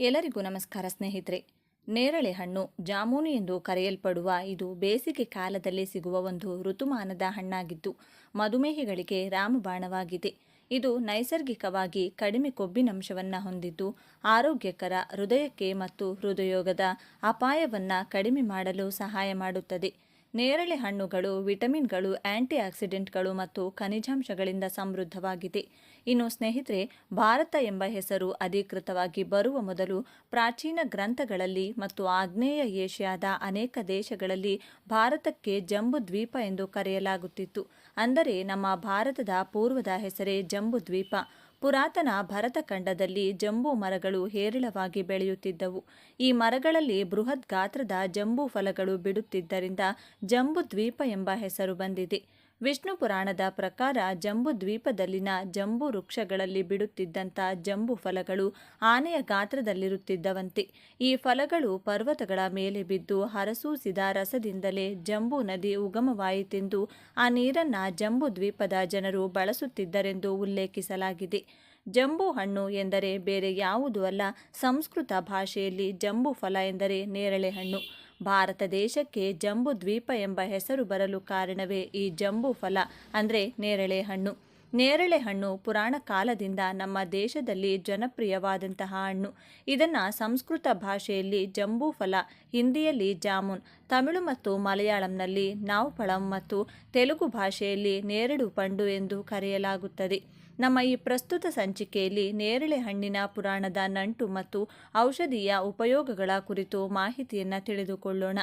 ಎಲ್ಲರಿಗೂ ನಮಸ್ಕಾರ ಸ್ನೇಹಿತರೆ. ನೇರಳೆ ಹಣ್ಣು ಜಾಮೂನು ಎಂದು ಕರೆಯಲ್ಪಡುವ ಇದು ಬೇಸಿಗೆ ಕಾಲದಲ್ಲಿ ಸಿಗುವ ಒಂದು ಋತುಮಾನದ ಹಣ್ಣಾಗಿದ್ದು, ಮಧುಮೇಹಿಗಳಿಗೆ ರಾಮಬಾಣವಾಗಿದೆ. ಇದು ನೈಸರ್ಗಿಕವಾಗಿ ಕಡಿಮೆ ಕೊಬ್ಬಿನಂಶವನ್ನು ಹೊಂದಿದ್ದು, ಆರೋಗ್ಯಕರ, ಹೃದಯಕ್ಕೆ ಮತ್ತು ಹೃದಯೋಗದ ಅಪಾಯವನ್ನು ಕಡಿಮೆ ಮಾಡಲು ಸಹಾಯ ಮಾಡುತ್ತದೆ. ನೇರಳೆ ಹಣ್ಣುಗಳು ವಿಟಮಿನ್ಗಳು ಆಂಟಿ ಆಕ್ಸಿಡೆಂಟ್ಗಳು ಮತ್ತು ಖನಿಜಾಂಶಗಳಿಂದ ಸಮೃದ್ಧವಾಗಿದೆ. ಇನ್ನು ಸ್ನೇಹಿತರೆ, ಭಾರತ ಎಂಬ ಹೆಸರು ಅಧಿಕೃತವಾಗಿ ಬರುವ ಮೊದಲು ಪ್ರಾಚೀನ ಗ್ರಂಥಗಳಲ್ಲಿ ಮತ್ತು ಆಗ್ನೇಯ ಏಷ್ಯಾದ ಅನೇಕ ದೇಶಗಳಲ್ಲಿ ಭಾರತಕ್ಕೆ ಜಂಬು ದ್ವೀಪ ಎಂದು ಕರೆಯಲಾಗುತ್ತಿತ್ತು. ಅಂದರೆ ನಮ್ಮ ಭಾರತದ ಪೂರ್ವದ ಹೆಸರೇ ಜಂಬು ದ್ವೀಪ. ಪುರಾತನ ಭರತಖಂಡದಲ್ಲಿ ಜಂಬೂ ಮರಗಳು ಹೇರಳವಾಗಿ ಬೆಳೆಯುತ್ತಿದ್ದವು. ಈ ಮರಗಳಲ್ಲಿ ಬೃಹತ್ ಗಾತ್ರದ ಜಂಬೂ ಫಲಗಳು ಬಿಡುತ್ತಿದ್ದರಿಂದ ಜಂಬು ದ್ವೀಪ ಎಂಬ ಹೆಸರು ಬಂದಿದೆ. ವಿಷ್ಣು ಪುರಾಣದ ಪ್ರಕಾರ ಜಂಬು ದ್ವೀಪದಲ್ಲಿನ ಜಂಬು ವೃಕ್ಷಗಳಲ್ಲಿ ಬಿಡುತ್ತಿದ್ದಂಥ ಜಂಬು ಫಲಗಳು ಆನೆಯ ಗಾತ್ರದಲ್ಲಿರುತ್ತಿದ್ದವಂತೆ. ಈ ಫಲಗಳು ಪರ್ವತಗಳ ಮೇಲೆ ಬಿದ್ದು ಹರಸೂಸಿದ ರಸದಿಂದಲೇ ಜಂಬು ನದಿ ಉಗಮವಾಯಿತೆಂದು ಆ ನೀರನ್ನ ಜಂಬು ದ್ವೀಪದ ಜನರು ಬಳಸುತ್ತಿದ್ದರೆಂದು ಉಲ್ಲೇಖಿಸಲಾಗಿದೆ. ಜಂಬು ಹಣ್ಣು ಎಂದರೆ ಬೇರೆ ಯಾವುದೂ ಅಲ್ಲ, ಸಂಸ್ಕೃತ ಭಾಷೆಯಲ್ಲಿ ಜಂಬು ಫಲ ಎಂದರೆ ನೇರಳೆ ಹಣ್ಣು. ಭಾರತ ದೇಶಕ್ಕೆ ಜಂಬು ದ್ವೀಪ ಎಂಬ ಹೆಸರು ಬರಲು ಕಾರಣವೇ ಈ ಜಂಬು ಫಲ, ಅಂದರೆ ನೇರಳೆ ಹಣ್ಣು. ನೇರಳೆ ಹಣ್ಣು ಪುರಾಣ ಕಾಲದಿಂದ ನಮ್ಮ ದೇಶದಲ್ಲಿ ಜನಪ್ರಿಯವಾದಂತಹ ಹಣ್ಣು. ಇದನ್ನು ಸಂಸ್ಕೃತ ಭಾಷೆಯಲ್ಲಿ ಜಂಬೂ ಫಲ, ಹಿಂದಿಯಲ್ಲಿ ಜಾಮೂನ್, ತಮಿಳು ಮತ್ತು ಮಲಯಾಳಂನಲ್ಲಿ ನಾವ್ಪಳಂ ಮತ್ತು ತೆಲುಗು ಭಾಷೆಯಲ್ಲಿ ನೇರಳು ಪಂಡು ಎಂದು ಕರೆಯಲಾಗುತ್ತದೆ. ನಮ್ಮ ಈ ಪ್ರಸ್ತುತ ಸಂಚಿಕೆಯಲ್ಲಿ ನೇರಳೆ ಹಣ್ಣಿನ ಪುರಾಣದ ನಂಟು ಮತ್ತು ಔಷಧೀಯ ಉಪಯೋಗಗಳ ಕುರಿತು ಮಾಹಿತಿಯನ್ನು ತಿಳಿದುಕೊಳ್ಳೋಣ.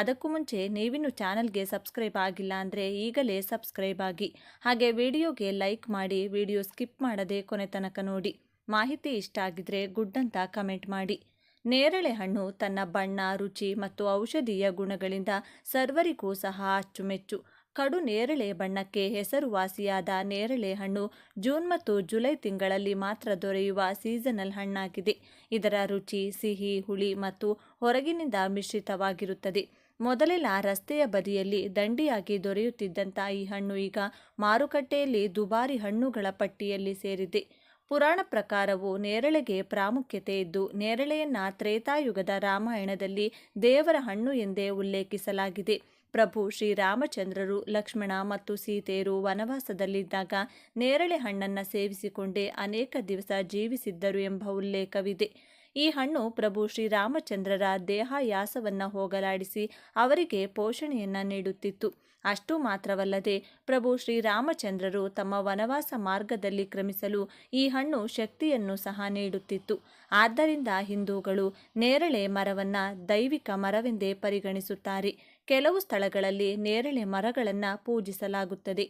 ಅದಕ್ಕೂ ಮುಂಚೆ ನೀವಿನ್ನು ಚಾನಲ್ಗೆ ಸಬ್ಸ್ಕ್ರೈಬ್ ಆಗಿಲ್ಲ ಅಂದರೆ ಈಗಲೇ ಸಬ್ಸ್ಕ್ರೈಬ್ ಆಗಿ. ಹಾಗೆ ವಿಡಿಯೋಗೆ ಲೈಕ್ ಮಾಡಿ, ವಿಡಿಯೋ ಸ್ಕಿಪ್ ಮಾಡದೆ ಕೊನೆ ತನಕ ನೋಡಿ. ಮಾಹಿತಿ ಇಷ್ಟ ಆಗಿದ್ರೆ ಗುಡ್ ಅಂತ ಕಮೆಂಟ್ ಮಾಡಿ. ನೇರಳೆ ಹಣ್ಣು ತನ್ನ ಬಣ್ಣ, ರುಚಿ ಮತ್ತು ಔಷಧೀಯ ಗುಣಗಳಿಂದ ಸರ್ವರಿಗೂ ಸಹ ಅಚ್ಚುಮೆಚ್ಚು. ಕಡು ನೇರಳೆ ಬಣ್ಣಕ್ಕೆ ಹೆಸರುವಾಸಿಯಾದ ನೇರಳೆ ಹಣ್ಣು ಜೂನ್ ಮತ್ತು ಜುಲೈ ತಿಂಗಳಲ್ಲಿ ಮಾತ್ರ ದೊರೆಯುವ ಸೀಸನಲ್ ಹಣ್ಣಾಗಿದೆ. ಇದರ ರುಚಿ, ಸಿಹಿ, ಹುಳಿ ಮತ್ತು ಹೊರಗಿನಿಂದ ಮಿಶ್ರಿತವಾಗಿರುತ್ತದೆ. ಮೊದಲೆಲ್ಲ ರಸ್ತೆಯ ಬದಿಯಲ್ಲಿ ದಂಡಿಯಾಗಿ ದೊರೆಯುತ್ತಿದ್ದಂಥ ಈ ಹಣ್ಣು ಈಗ ಮಾರುಕಟ್ಟೆಯಲ್ಲಿ ದುಬಾರಿ ಹಣ್ಣುಗಳ ಪಟ್ಟಿಯಲ್ಲಿ ಸೇರಿದೆ. ಪುರಾಣ ಪ್ರಕಾರವು ನೇರಳೆಗೆ ಪ್ರಾಮುಖ್ಯತೆ ಇದ್ದು, ನೇರಳೆಯನ್ನ ತ್ರೇತಾಯುಗದ ರಾಮಾಯಣದಲ್ಲಿ ದೇವರ ಹಣ್ಣು ಎಂದೇ ಉಲ್ಲೇಖಿಸಲಾಗಿದೆ. ಪ್ರಭು ಶ್ರೀರಾಮಚಂದ್ರರು ಲಕ್ಷ್ಮಣ ಮತ್ತು ಸೀತೆಯರು ವನವಾಸದಲ್ಲಿದ್ದಾಗ ನೇರಳೆ ಹಣ್ಣನ್ನು ಸೇವಿಸಿಕೊಂಡೇ ಅನೇಕ ದಿವಸ ಜೀವಿಸಿದ್ದರು ಎಂಬ ಉಲ್ಲೇಖವಿದೆ. ಈ ಹಣ್ಣು ಪ್ರಭು ಶ್ರೀರಾಮಚಂದ್ರರ ದೇಹಾಯಾಸವನ್ನು ಹೋಗಲಾಡಿಸಿ ಅವರಿಗೆ ಪೋಷಣೆಯನ್ನು ನೀಡುತ್ತಿತ್ತು. ಅಷ್ಟು ಮಾತ್ರವಲ್ಲದೆ ಪ್ರಭು ಶ್ರೀರಾಮಚಂದ್ರರು ತಮ್ಮ ವನವಾಸ ಮಾರ್ಗದಲ್ಲಿ ಕ್ರಮಿಸಲು ಈ ಹಣ್ಣು ಶಕ್ತಿಯನ್ನು ಸಹ ನೀಡುತ್ತಿತ್ತು. ಆದ್ದರಿಂದ ಹಿಂದೂಗಳು ನೇರಳೆ ಮರವನ್ನು ದೈವಿಕ ಮರವೆಂದೇ ಪರಿಗಣಿಸುತ್ತಾರೆ. ಕೆಲವು ಸ್ಥಳಗಳಲ್ಲಿ ನೇರಳೆ ಮರಗಳನ್ನು ಪೂಜಿಸಲಾಗುತ್ತದೆ.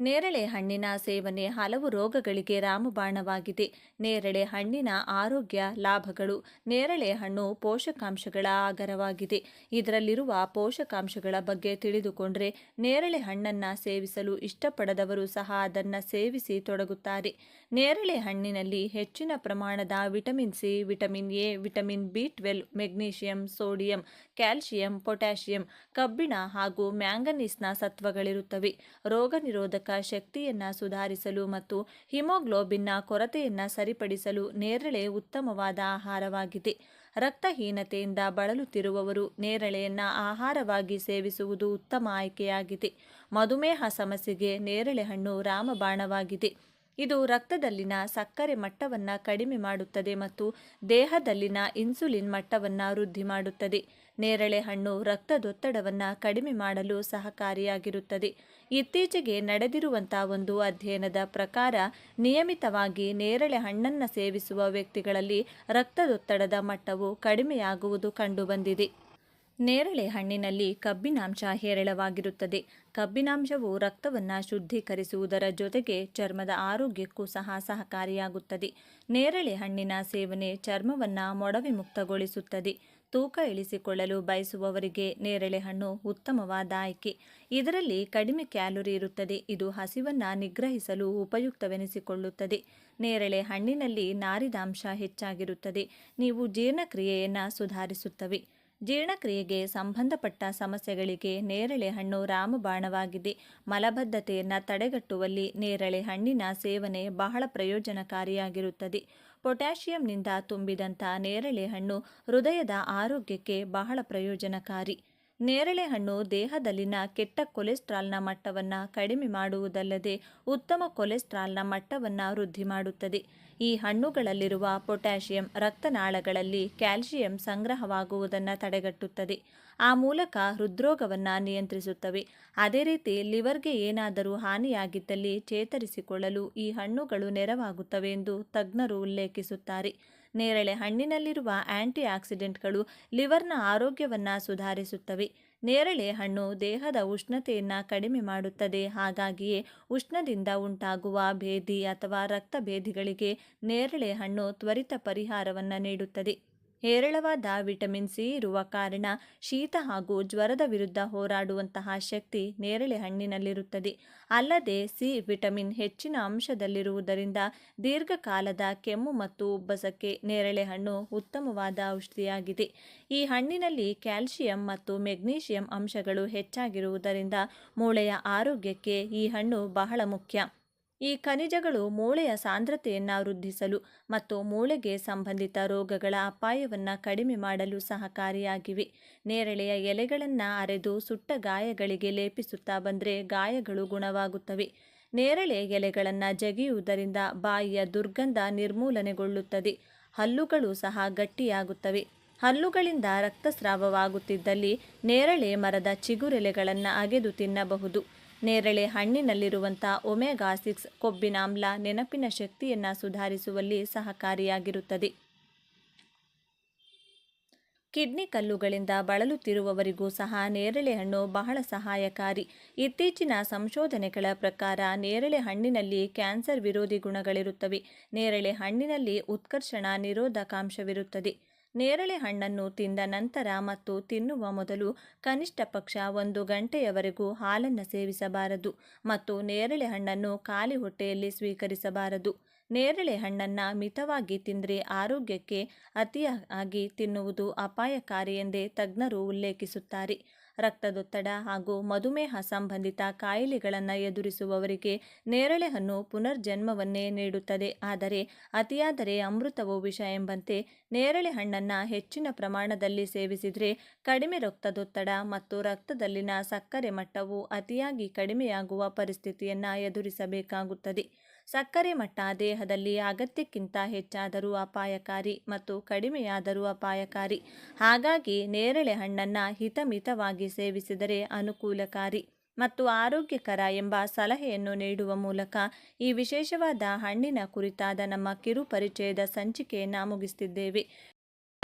ನೇರಳೆ ಹಣ್ಣಿನ ಸೇವನೆ ಹಲವು ರೋಗಗಳಿಗೆ ರಾಮಬಾಣವಾಗಿದೆ. ನೇರಳೆ ಹಣ್ಣಿನ ಆರೋಗ್ಯ ಲಾಭಗಳು, ನೇರಳೆ ಹಣ್ಣು ಪೋಷಕಾಂಶಗಳ ಆಗರವಾಗಿದೆ. ಇದರಲ್ಲಿರುವ ಪೋಷಕಾಂಶಗಳ ಬಗ್ಗೆ ತಿಳಿದುಕೊಂಡ್ರೆ ನೇರಳೆ ಹಣ್ಣನ್ನು ಸೇವಿಸಲು ಇಷ್ಟಪಡದವರು ಸಹ ಅದನ್ನು ಸೇವಿಸಿ ತೊಡಗುತ್ತಾರೆ. ನೇರಳೆ ಹಣ್ಣಿನಲ್ಲಿ ಹೆಚ್ಚಿನ ಪ್ರಮಾಣದ vitamin C, vitamin A, vitamin B twelve, magnesium, sodium calcium potassium, ಕಬ್ಬಿಣ ಹಾಗೂ ಮ್ಯಾಂಗನೀಸ್ನ ಸತ್ವಗಳಿರುತ್ತವೆ. ರೋಗ ನಿರೋಧಕ ಶಕ್ತಿಯನ್ನು ಸುಧಾರಿಸಲು ಮತ್ತು ಹಿಮೋಗ್ಲೋಬಿನ್ನ ಕೊರತೆಯನ್ನು ಸರಿಪಡಿಸಲು ನೇರಳೆ ಉತ್ತಮವಾದ ಆಹಾರವಾಗಿದೆ. ರಕ್ತಹೀನತೆಯಿಂದ ಬಳಲುತ್ತಿರುವವರು ನೇರಳೆಯನ್ನು ಆಹಾರವಾಗಿ ಸೇವಿಸುವುದು ಉತ್ತಮ ಆಯ್ಕೆಯಾಗಿದೆ. ಮಧುಮೇಹ ಸಮಸ್ಯೆಗೆ ನೇರಳೆ ಹಣ್ಣು ರಾಮಬಾಣವಾಗಿದೆ. ಇದು ರಕ್ತದಲ್ಲಿನ ಸಕ್ಕರೆ ಮಟ್ಟವನ್ನು ಕಡಿಮೆ ಮಾಡುತ್ತದೆ ಮತ್ತು ದೇಹದಲ್ಲಿನ ಇನ್ಸುಲಿನ್ ಮಟ್ಟವನ್ನು ವೃದ್ಧಿ ಮಾಡುತ್ತದೆ. ನೇರಳೆ ಹಣ್ಣು ರಕ್ತದೊತ್ತಡವನ್ನು ಕಡಿಮೆ ಮಾಡಲು ಸಹಕಾರಿಯಾಗಿರುತ್ತದೆ. ಇತ್ತೀಚೆಗೆ ನಡೆದಿರುವಂಥ ಒಂದು ಅಧ್ಯಯನದ ಪ್ರಕಾರ, ನಿಯಮಿತವಾಗಿ ನೇರಳೆ ಹಣ್ಣನ್ನು ಸೇವಿಸುವ ವ್ಯಕ್ತಿಗಳಲ್ಲಿ ರಕ್ತದೊತ್ತಡದ ಮಟ್ಟವು ಕಡಿಮೆಯಾಗುವುದು ಕಂಡುಬಂದಿದೆ. ನೇರಳೆ ಹಣ್ಣಿನಲ್ಲಿ ಕಬ್ಬಿನಾಂಶ ಹೇರಳವಾಗಿರುತ್ತದೆ. ಕಬ್ಬಿನಾಂಶವು ರಕ್ತವನ್ನು ಶುದ್ಧೀಕರಿಸುವುದರ ಜೊತೆಗೆ ಚರ್ಮದ ಆರೋಗ್ಯಕ್ಕೂ ಸಹ ಸಹಕಾರಿಯಾಗುತ್ತದೆ. ನೇರಳೆ ಹಣ್ಣಿನ ಸೇವನೆ ಚರ್ಮವನ್ನು ಮೊಡವೆ ಮುಕ್ತಗೊಳಿಸುತ್ತದೆ. ತೂಕ ಇಳಿಸಿಕೊಳ್ಳಲು ಬಯಸುವವರಿಗೆ ನೇರಳೆ ಹಣ್ಣು ಉತ್ತಮವಾದ ಆಯ್ಕೆ. ಇದರಲ್ಲಿ ಕಡಿಮೆ ಕ್ಯಾಲೋರಿ ಇರುತ್ತದೆ. ಇದು ಹಸಿವನ್ನು ನಿಗ್ರಹಿಸಲು ಉಪಯುಕ್ತವೆನಿಸಿಕೊಳ್ಳುತ್ತದೆ. ನೇರಳೆ ಹಣ್ಣಿನಲ್ಲಿ ನಾರಿದಾಂಶ ಹೆಚ್ಚಾಗಿರುತ್ತದೆ. ನೀವು ಜೀರ್ಣಕ್ರಿಯೆಯನ್ನು ಸುಧಾರಿಸುತ್ತವೆ. ಜೀರ್ಣಕ್ರಿಯೆಗೆ ಸಂಬಂಧಪಟ್ಟ ಸಮಸ್ಯೆಗಳಿಗೆ ನೇರಳೆ ಹಣ್ಣು ರಾಮಬಾಣವಾಗಿದೆ. ಮಲಬದ್ಧತೆಯನ್ನು ತಡೆಗಟ್ಟುವಲ್ಲಿ ನೇರಳೆ ಹಣ್ಣಿನ ಸೇವನೆ ಬಹಳ ಪ್ರಯೋಜನಕಾರಿಯಾಗಿರುತ್ತದೆ. ಪೊಟ್ಯಾಷಿಯಂನಿಂದ ತುಂಬಿದಂಥ ನೇರಳೆ ಹಣ್ಣು ಹೃದಯದ ಆರೋಗ್ಯಕ್ಕೆ ಬಹಳ ಪ್ರಯೋಜನಕಾರಿ. ನೇರಳೆ ಹಣ್ಣು ದೇಹದಲ್ಲಿನ ಕೆಟ್ಟ ಕೊಲೆಸ್ಟ್ರಾಲ್ನ ಮಟ್ಟವನ್ನು ಕಡಿಮೆ ಮಾಡುವುದಲ್ಲದೆ ಉತ್ತಮ ಕೊಲೆಸ್ಟ್ರಾಲ್ನ ಮಟ್ಟವನ್ನು ವೃದ್ಧಿ ಮಾಡುತ್ತದೆ. ಈ ಹಣ್ಣುಗಳಲ್ಲಿರುವ ಪೊಟ್ಯಾಷಿಯಂ ರಕ್ತನಾಳಗಳಲ್ಲಿ ಕ್ಯಾಲ್ಸಿಯಂ ಸಂಗ್ರಹವಾಗುವುದನ್ನು ತಡೆಗಟ್ಟುತ್ತದೆ. ಆ ಮೂಲಕ ಹೃದ್ರೋಗವನ್ನು ನಿಯಂತ್ರಿಸುತ್ತವೆ. ಅದೇ ರೀತಿ ಲಿವರ್ಗೆ ಏನಾದರೂ ಹಾನಿಯಾಗಿದ್ದಲ್ಲಿ ಚೇತರಿಸಿಕೊಳ್ಳಲು ಈ ಹಣ್ಣುಗಳು ನೆರವಾಗುತ್ತವೆ ಎಂದು ತಜ್ಞರು ಉಲ್ಲೇಖಿಸುತ್ತಾರೆ. ನೇರಳೆ ಹಣ್ಣಿನಲ್ಲಿರುವ ಆಂಟಿ ಆಕ್ಸಿಡೆಂಟ್ಗಳು ಲಿವರ್ನ ಆರೋಗ್ಯವನ್ನು ಸುಧಾರಿಸುತ್ತವೆ. ನೇರಳೆ ಹಣ್ಣು ದೇಹದ ಉಷ್ಣತೆಯನ್ನು ಕಡಿಮೆ ಮಾಡುತ್ತದೆ. ಹಾಗಾಗಿಯೇ ಉಷ್ಣದಿಂದ ಉಂಟಾಗುವ ಭೇದಿ ಅಥವಾ ರಕ್ತಭೇದಿಗಳಿಗೆ ನೇರಳೆ ಹಣ್ಣು ತ್ವರಿತ ಪರಿಹಾರವನ್ನು ನೀಡುತ್ತದೆ. ಹೇರಳವಾದ ವಿಟಮಿನ್ ಸಿ ಇರುವ ಕಾರಣ ಶೀತ ಹಾಗೂ ಜ್ವರದ ವಿರುದ್ಧ ಹೋರಾಡುವಂತಹ ಶಕ್ತಿ ನೇರಳೆ ಹಣ್ಣಿನಲ್ಲಿರುತ್ತದೆ. ಅಲ್ಲದೆ ಸಿ ವಿಟಮಿನ್ ಹೆಚ್ಚಿನ ಅಂಶದಲ್ಲಿರುವುದರಿಂದ ದೀರ್ಘಕಾಲದ ಕೆಮ್ಮು ಮತ್ತು ಉಬ್ಬಸಕ್ಕೆ ನೇರಳೆ ಹಣ್ಣು ಉತ್ತಮವಾದ ಔಷಧಿಯಾಗಿದೆ. ಈ ಹಣ್ಣಿನಲ್ಲಿ ಕ್ಯಾಲ್ಸಿಯಂ ಮತ್ತು ಮೆಗ್ನೀಷಿಯಂ ಅಂಶಗಳು ಹೆಚ್ಚಾಗಿರುವುದರಿಂದ ಮೂಳೆಯ ಆರೋಗ್ಯಕ್ಕೆ ಈ ಹಣ್ಣು ಬಹಳ ಮುಖ್ಯ. ಈ ಖನಿಜಗಳು ಮೂಳೆಯ ಸಾಂದ್ರತೆಯನ್ನು ವೃದ್ಧಿಸಲು ಮತ್ತು ಮೂಳೆಗೆ ಸಂಬಂಧಿತ ರೋಗಗಳ ಅಪಾಯವನ್ನು ಕಡಿಮೆ ಮಾಡಲು ಸಹಕಾರಿಯಾಗಿವೆ. ನೇರಳೆಯ ಎಲೆಗಳನ್ನು ಅರೆದು ಸುಟ್ಟ ಗಾಯಗಳಿಗೆ ಲೇಪಿಸುತ್ತಾ ಬಂದರೆ ಗಾಯಗಳು ಗುಣವಾಗುತ್ತವೆ. ನೇರಳೆ ಎಲೆಗಳನ್ನು ಜಗಿಯುವುದರಿಂದ ಬಾಯಿಯ ದುರ್ಗಂಧ ನಿರ್ಮೂಲನೆಗೊಳ್ಳುತ್ತದೆ. ಹಲ್ಲುಗಳು ಸಹ ಗಟ್ಟಿಯಾಗುತ್ತವೆ. ಹಲ್ಲುಗಳಿಂದ ರಕ್ತಸ್ರಾವವಾಗುತ್ತಿದ್ದಲ್ಲಿ ನೇರಳೆ ಮರದ ಚಿಗುರೆಲೆಗಳನ್ನು ಅಗೆದು ತಿನ್ನಬಹುದು. ನೇರಳೆ ಹಣ್ಣಿನಲ್ಲಿರುವಂಥ ಒಮೆಗಾ ಸಿಕ್ಸ್ ಕೊಬ್ಬಿನಾಮ್ಲ ನೆನಪಿನ ಶಕ್ತಿಯನ್ನು ಸುಧಾರಿಸುವಲ್ಲಿ ಸಹಕಾರಿಯಾಗಿರುತ್ತದೆ. ಕಿಡ್ನಿ ಕಲ್ಲುಗಳಿಂದ ಬಳಲುತ್ತಿರುವವರಿಗೂ ಸಹ ನೇರಳೆ ಹಣ್ಣು ಬಹಳ ಸಹಾಯಕಾರಿ. ಇತ್ತೀಚಿನ ಸಂಶೋಧನೆಗಳ ಪ್ರಕಾರ ನೇರಳೆ ಹಣ್ಣಿನಲ್ಲಿ ಕ್ಯಾನ್ಸರ್ ವಿರೋಧಿ ಗುಣಗಳಿರುತ್ತವೆ. ನೇರಳೆ ಹಣ್ಣಿನಲ್ಲಿ ಉತ್ಕರ್ಷಣ ನಿರೋಧಕಾಂಶವಿರುತ್ತದೆ. ನೇರಳೆ ಹಣ್ಣನ್ನು ತಿಂದ ನಂತರ ಮತ್ತು ತಿನ್ನುವ ಮೊದಲು ಕನಿಷ್ಠ ಪಕ್ಷ ಒಂದು ಗಂಟೆಯವರೆಗೂ ಹಾಲನ್ನು ಸೇವಿಸಬಾರದು ಮತ್ತು ನೇರಳೆ ಹಣ್ಣನ್ನು ಖಾಲಿ ಹೊಟ್ಟೆಯಲ್ಲಿ ಸ್ವೀಕರಿಸಬಾರದು. ನೇರಳೆ ಹಣ್ಣನ್ನು ಮಿತವಾಗಿ ತಿಂದರೆ ಆರೋಗ್ಯಕ್ಕೆ ಅತಿಯಾಗಿ ತಿನ್ನುವುದು ಅಪಾಯಕಾರಿ ಎಂದೇ ತಜ್ಞರು ಉಲ್ಲೇಖಿಸುತ್ತಾರೆ. ರಕ್ತದೊತ್ತಡ ಹಾಗೂ ಮಧುಮೇಹ ಸಂಬಂಧಿತ ಕಾಯಿಲೆಗಳನ್ನು ಎದುರಿಸುವವರಿಗೆ ನೇರಳೆ ಹಣ್ಣು ಪುನರ್ಜನ್ಮವನ್ನೇ ನೀಡುತ್ತದೆ. ಆದರೆ ಅತಿಯಾದರೆ ಅಮೃತವು ವಿಷ ಎಂಬಂತೆ ನೇರಳೆ ಹಣ್ಣನ್ನು ಹೆಚ್ಚಿನ ಪ್ರಮಾಣದಲ್ಲಿ ಸೇವಿಸಿದರೆ ಕಡಿಮೆ ರಕ್ತದೊತ್ತಡ ಮತ್ತು ರಕ್ತದಲ್ಲಿನ ಸಕ್ಕರೆ ಮಟ್ಟವು ಅತಿಯಾಗಿ ಕಡಿಮೆಯಾಗುವ ಪರಿಸ್ಥಿತಿಯನ್ನು ಎದುರಿಸಬೇಕಾಗುತ್ತದೆ. ಸಕ್ಕರೆ ಮಟ್ಟ ದೇಹದಲ್ಲಿ ಅಗತ್ಯಕ್ಕಿಂತ ಹೆಚ್ಚಾದರೂ ಅಪಾಯಕಾರಿ ಮತ್ತು ಕಡಿಮೆಯಾದರೂ ಅಪಾಯಕಾರಿ. ಹಾಗಾಗಿ ನೇರಳೆ ಹಣ್ಣನ್ನು ಹಿತಮಿತವಾಗಿ ಸೇವಿಸಿದರೆ ಅನುಕೂಲಕಾರಿ ಮತ್ತು ಆರೋಗ್ಯಕರ ಎಂಬ ಸಲಹೆಯನ್ನು ನೀಡುವ ಮೂಲಕ ಈ ವಿಶೇಷವಾದ ಹಣ್ಣಿನ ಕುರಿತಾದ ನಮ್ಮ ಕಿರು ಪರಿಚಯದ ಸಂಚಿಕೆಯನ್ನು ಮುಗಿಸುತ್ತಿದ್ದೇವೆ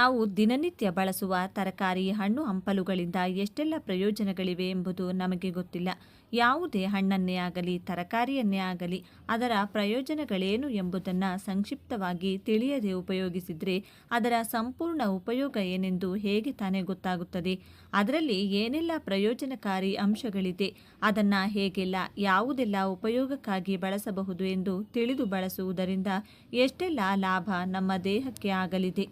ನಾವು ದಿನನಿತ್ಯ ಬಳಸುವ ತರಕಾರಿ, ಹಣ್ಣು ಹಂಪಲುಗಳಿಂದ ಎಷ್ಟೆಲ್ಲ ಪ್ರಯೋಜನಗಳಿವೆ ಎಂಬುದು ನಮಗೆ ಗೊತ್ತಿಲ್ಲ. ಯಾವುದೇ ಹಣ್ಣನ್ನೇ ಆಗಲಿ, ತರಕಾರಿಯನ್ನೇ ಆಗಲಿ, ಅದರ ಪ್ರಯೋಜನಗಳೇನು ಎಂಬುದನ್ನು ಸಂಕ್ಷಿಪ್ತವಾಗಿ ತಿಳಿಯದೆ ಉಪಯೋಗಿಸಿದರೆ ಅದರ ಸಂಪೂರ್ಣ ಉಪಯೋಗ ಏನೆಂದು ಹೇಗೆ ತಾನೇ ಗೊತ್ತಾಗುತ್ತದೆ. ಅದರಲ್ಲಿ ಏನೆಲ್ಲ ಪ್ರಯೋಜನಕಾರಿ ಅಂಶಗಳಿದೆ, ಅದನ್ನು ಹೇಗೆಲ್ಲ, ಯಾವುದೆಲ್ಲ ಉಪಯೋಗಕ್ಕಾಗಿ ಬಳಸಬಹುದು ಎಂದು ತಿಳಿದು ಬಳಸುವುದರಿಂದ ಎಷ್ಟೆಲ್ಲ ಲಾಭ ನಮ್ಮ ದೇಹಕ್ಕೆ ಆಗಲಿದೆ.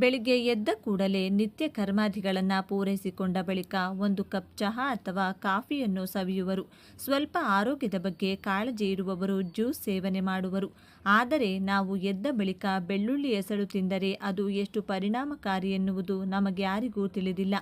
ಬೆಳಿಗ್ಗೆ ಎದ್ದ ಕೂಡಲೇ ನಿತ್ಯ ಕರ್ಮಾದಿಗಳನ್ನು ಪೂರೈಸಿಕೊಂಡ ಬಳಿಕ ಒಂದು ಕಪ್ ಚಹಾ ಅಥವಾ ಕಾಫಿಯನ್ನು ಸವಿಯುವರು. ಸ್ವಲ್ಪ ಆರೋಗ್ಯದ ಬಗ್ಗೆ ಕಾಳಜಿ ಇರುವವರು ಜ್ಯೂಸ್ ಸೇವನೆ ಮಾಡುವರು. ಆದರೆ ನಾವು ಎದ್ದ ಬಳಿಕ ಬೆಳ್ಳುಳ್ಳಿ ಎಸಳು ತಿಂದರೆ ಅದು ಎಷ್ಟು ಪರಿಣಾಮಕಾರಿ ಎನ್ನುವುದು ನಮಗ್ಯಾರಿಗೂ ತಿಳಿದಿಲ್ಲ.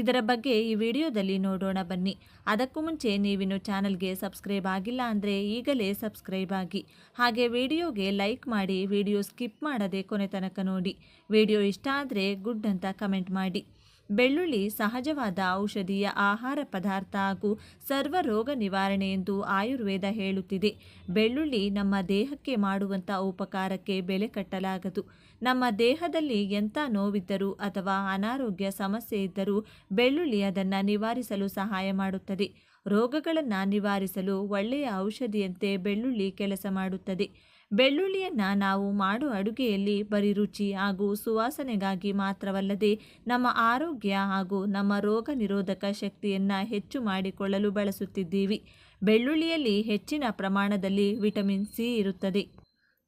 ಇದರ ಬಗ್ಗೆ ಈ ವಿಡಿಯೋದಲ್ಲಿ ನೋಡೋಣ ಬನ್ನಿ. ಅದಕ್ಕೂ ಮುಂಚೆ ನೀವಿನ್ನು ಚಾನಲ್ಗೆ ಸಬ್ಸ್ಕ್ರೈಬ್ ಆಗಿಲ್ಲ ಅಂದರೆ ಈಗಲೇ ಸಬ್ಸ್ಕ್ರೈಬ್ ಆಗಿ. ಹಾಗೆ ವಿಡಿಯೋಗೆ ಲೈಕ್ ಮಾಡಿ, ವಿಡಿಯೋ ಸ್ಕಿಪ್ ಮಾಡದೆ ಕೊನೆ ತನಕ ನೋಡಿ. ವಿಡಿಯೋ ಇಷ್ಟ ಆದರೆ ಗುಡ್ ಅಂತ ಕಮೆಂಟ್ ಮಾಡಿ. ಬೆಳ್ಳುಳ್ಳಿ ಸಹಜವಾದ ಔಷಧೀಯ ಆಹಾರ ಪದಾರ್ಥ ಹಾಗೂ ಸರ್ವ ರೋಗ ನಿವಾರಣೆ ಎಂದು ಆಯುರ್ವೇದ ಹೇಳುತ್ತಿದೆ. ಬೆಳ್ಳುಳ್ಳಿ ನಮ್ಮ ದೇಹಕ್ಕೆ ಮಾಡುವಂಥ ಉಪಕಾರಕ್ಕೆ ಬೆಲೆ ಕಟ್ಟಲಾಗದು. ನಮ್ಮ ದೇಹದಲ್ಲಿ ಎಂಥ ನೋವಿದ್ದರೂ ಅಥವಾ ಅನಾರೋಗ್ಯ ಸಮಸ್ಯೆ ಇದ್ದರೂ ಬೆಳ್ಳುಳ್ಳಿ ಅದನ್ನು ನಿವಾರಿಸಲು ಸಹಾಯ ಮಾಡುತ್ತದೆ. ರೋಗಗಳನ್ನು ನಿವಾರಿಸಲು ಒಳ್ಳೆಯ ಔಷಧಿಯಂತೆ ಬೆಳ್ಳುಳ್ಳಿ ಕೆಲಸ ಮಾಡುತ್ತದೆ. ಬೆಳ್ಳುಳ್ಳಿಯನ್ನು ನಾವು ಮಾಡೋ ಅಡುಗೆಯಲ್ಲಿ ಬರೀ ರುಚಿ ಹಾಗೂ ಸುವಾಸನೆಗಾಗಿ ಮಾತ್ರವಲ್ಲದೆ ನಮ್ಮ ಆರೋಗ್ಯ ಹಾಗೂ ನಮ್ಮ ರೋಗ ನಿರೋಧಕ ಶಕ್ತಿಯನ್ನು ಹೆಚ್ಚು ಮಾಡಿಕೊಳ್ಳಲು ಬಳಸುತ್ತಿದ್ದೀವಿ. ಬೆಳ್ಳುಳ್ಳಿಯಲ್ಲಿ ಹೆಚ್ಚಿನ ಪ್ರಮಾಣದಲ್ಲಿ ವಿಟಮಿನ್ ಸಿ ಇರುತ್ತದೆ.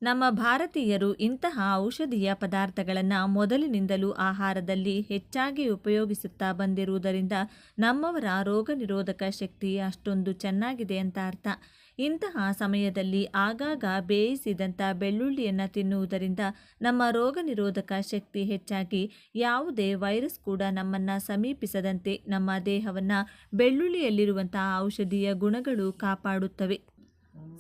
ನಮ್ಮ ಭಾರತೀಯರು ಇಂತಹ ಔಷಧೀಯ ಪದಾರ್ಥಗಳನ್ನು ಮೊದಲಿನಿಂದಲೂ ಆಹಾರದಲ್ಲಿ ಹೆಚ್ಚಾಗಿ ಉಪಯೋಗಿಸುತ್ತಾ ಬಂದಿರುವುದರಿಂದ ನಮ್ಮವರ ರೋಗ ನಿರೋಧಕ ಶಕ್ತಿ ಅಷ್ಟೊಂದು ಚೆನ್ನಾಗಿದೆ ಅಂತ ಅರ್ಥ. ಇಂತಹ ಸಮಯದಲ್ಲಿ ಆಗಾಗ ಬೇಯಿಸಿದಂಥ ಬೆಳ್ಳುಳ್ಳಿಯನ್ನು ತಿನ್ನುವುದರಿಂದ ನಮ್ಮ ರೋಗ ನಿರೋಧಕ ಶಕ್ತಿ ಹೆಚ್ಚಾಗಿ ಯಾವುದೇ ವೈರಸ್ ಕೂಡ ನಮ್ಮನ್ನು ಸಮೀಪಿಸದಂತೆ ನಮ್ಮ ದೇಹವನ್ನು ಬೆಳ್ಳುಳ್ಳಿಯಲ್ಲಿರುವಂತಹ ಔಷಧೀಯ ಗುಣಗಳು ಕಾಪಾಡುತ್ತವೆ.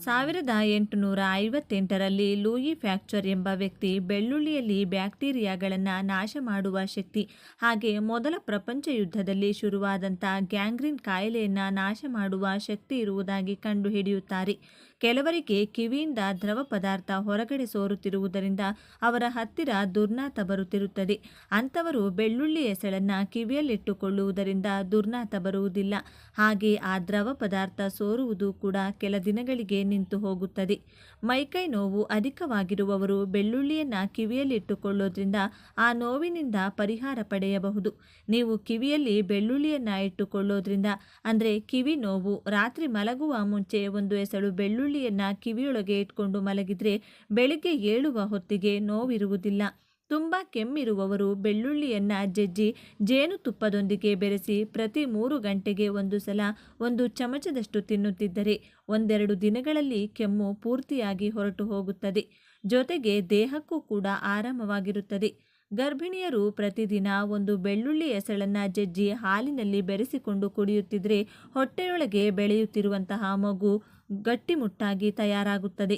ಸಾವಿರದ ಎಂಟುನೂರ ಐವತ್ತೆಂಟರಲ್ಲಿ ಲೂಯಿ ಫ್ಯಾಕ್ಚರ್ ಎಂಬ ವ್ಯಕ್ತಿ ಬೆಳ್ಳುಳ್ಳಿಯಲ್ಲಿ ಬ್ಯಾಕ್ಟೀರಿಯಾಗಳನ್ನು ನಾಶ ಮಾಡುವ ಶಕ್ತಿ, ಹಾಗೆ ಮೊದಲ ಪ್ರಪಂಚ ಯುದ್ಧದಲ್ಲಿ ಶುರುವಾದಂಥ ಗ್ಯಾಂಗ್ರೀನ್ ಕಾಯಿಲೆಯನ್ನು ನಾಶ ಮಾಡುವ ಶಕ್ತಿ ಇರುವುದಾಗಿ ಕಂಡುಹಿಡಿಯುತ್ತಾರೆ. ಕೆಲವರಿಗೆ ಕಿವಿಯಿಂದ ದ್ರವ ಪದಾರ್ಥ ಹೊರಗಡೆ ಸೋರುತ್ತಿರುವುದರಿಂದ ಅವರ ಹತ್ತಿರ ದುರ್ನಾತ ಬರುತ್ತಿರುತ್ತದೆ. ಅಂಥವರು ಬೆಳ್ಳುಳ್ಳಿ ಎಸಳನ್ನು ಕಿವಿಯಲ್ಲಿಟ್ಟುಕೊಳ್ಳುವುದರಿಂದ ದುರ್ನಾತ ಬರುವುದಿಲ್ಲ. ಹಾಗೆ ಆ ದ್ರವ ಪದಾರ್ಥ ಸೋರುವುದು ಕೂಡ ಕೆಲ ದಿನಗಳಿಗೆ ನಿಂತು ಹೋಗುತ್ತದೆ. ಮೈಕೈ ನೋವು ಅಧಿಕವಾಗಿರುವವರು ಬೆಳ್ಳುಳ್ಳಿಯನ್ನು ಕಿವಿಯಲ್ಲಿಟ್ಟುಕೊಳ್ಳೋದ್ರಿಂದ ಆ ನೋವಿನಿಂದ ಪರಿಹಾರ ಪಡೆಯಬಹುದು. ನೀವು ಕಿವಿಯಲ್ಲಿ ಬೆಳ್ಳುಳ್ಳಿಯನ್ನು ಇಟ್ಟುಕೊಳ್ಳೋದ್ರಿಂದ, ಅಂದರೆ ಕಿವಿ ನೋವು ರಾತ್ರಿ ಮಲಗುವ ಮುಂಚೆ ಒಂದು ಎಸಳು ಬೆಳ್ಳುಳ್ಳಿಯನ್ನು ಕಿವಿಯೊಳಗೆ ಇಟ್ಕೊಂಡು ಮಲಗಿದರೆ ಬೆಳಿಗ್ಗೆ ಏಳುವ ಹೊತ್ತಿಗೆ ನೋವಿರುವುದಿಲ್ಲ. ತುಂಬ ಕೆಮ್ಮಿರುವವರು ಬೆಳ್ಳುಳ್ಳಿಯನ್ನು ಜಜ್ಜಿ ಜೇನುತುಪ್ಪದೊಂದಿಗೆ ಬೆರೆಸಿ ಪ್ರತಿ ಮೂರು ಗಂಟೆಗೆ ಒಂದು ಸಲ ಒಂದು ಚಮಚದಷ್ಟು ತಿನ್ನುತ್ತಿದ್ದರೆ ಒಂದೆರಡು ದಿನಗಳಲ್ಲಿ ಕೆಮ್ಮು ಪೂರ್ತಿಯಾಗಿ ಹೊರಟು ಹೋಗುತ್ತದೆ. ಜೊತೆಗೆ ದೇಹಕ್ಕೂ ಕೂಡ ಆರಾಮವಾಗಿರುತ್ತದೆ. ಗರ್ಭಿಣಿಯರು ಪ್ರತಿದಿನ ಒಂದು ಬೆಳ್ಳುಳ್ಳಿ ಎಸಳನ್ನು ಜಜ್ಜಿ ಹಾಲಿನಲ್ಲಿ ಬೆರೆಸಿಕೊಂಡು ಕುಡಿಯುತ್ತಿದ್ದರೆ ಹೊಟ್ಟೆಯೊಳಗೆ ಬೆಳೆಯುತ್ತಿರುವಂತಹ ಮಗು ಗಟ್ಟಿಮುಟ್ಟಾಗಿ ತಯಾರಾಗುತ್ತದೆ.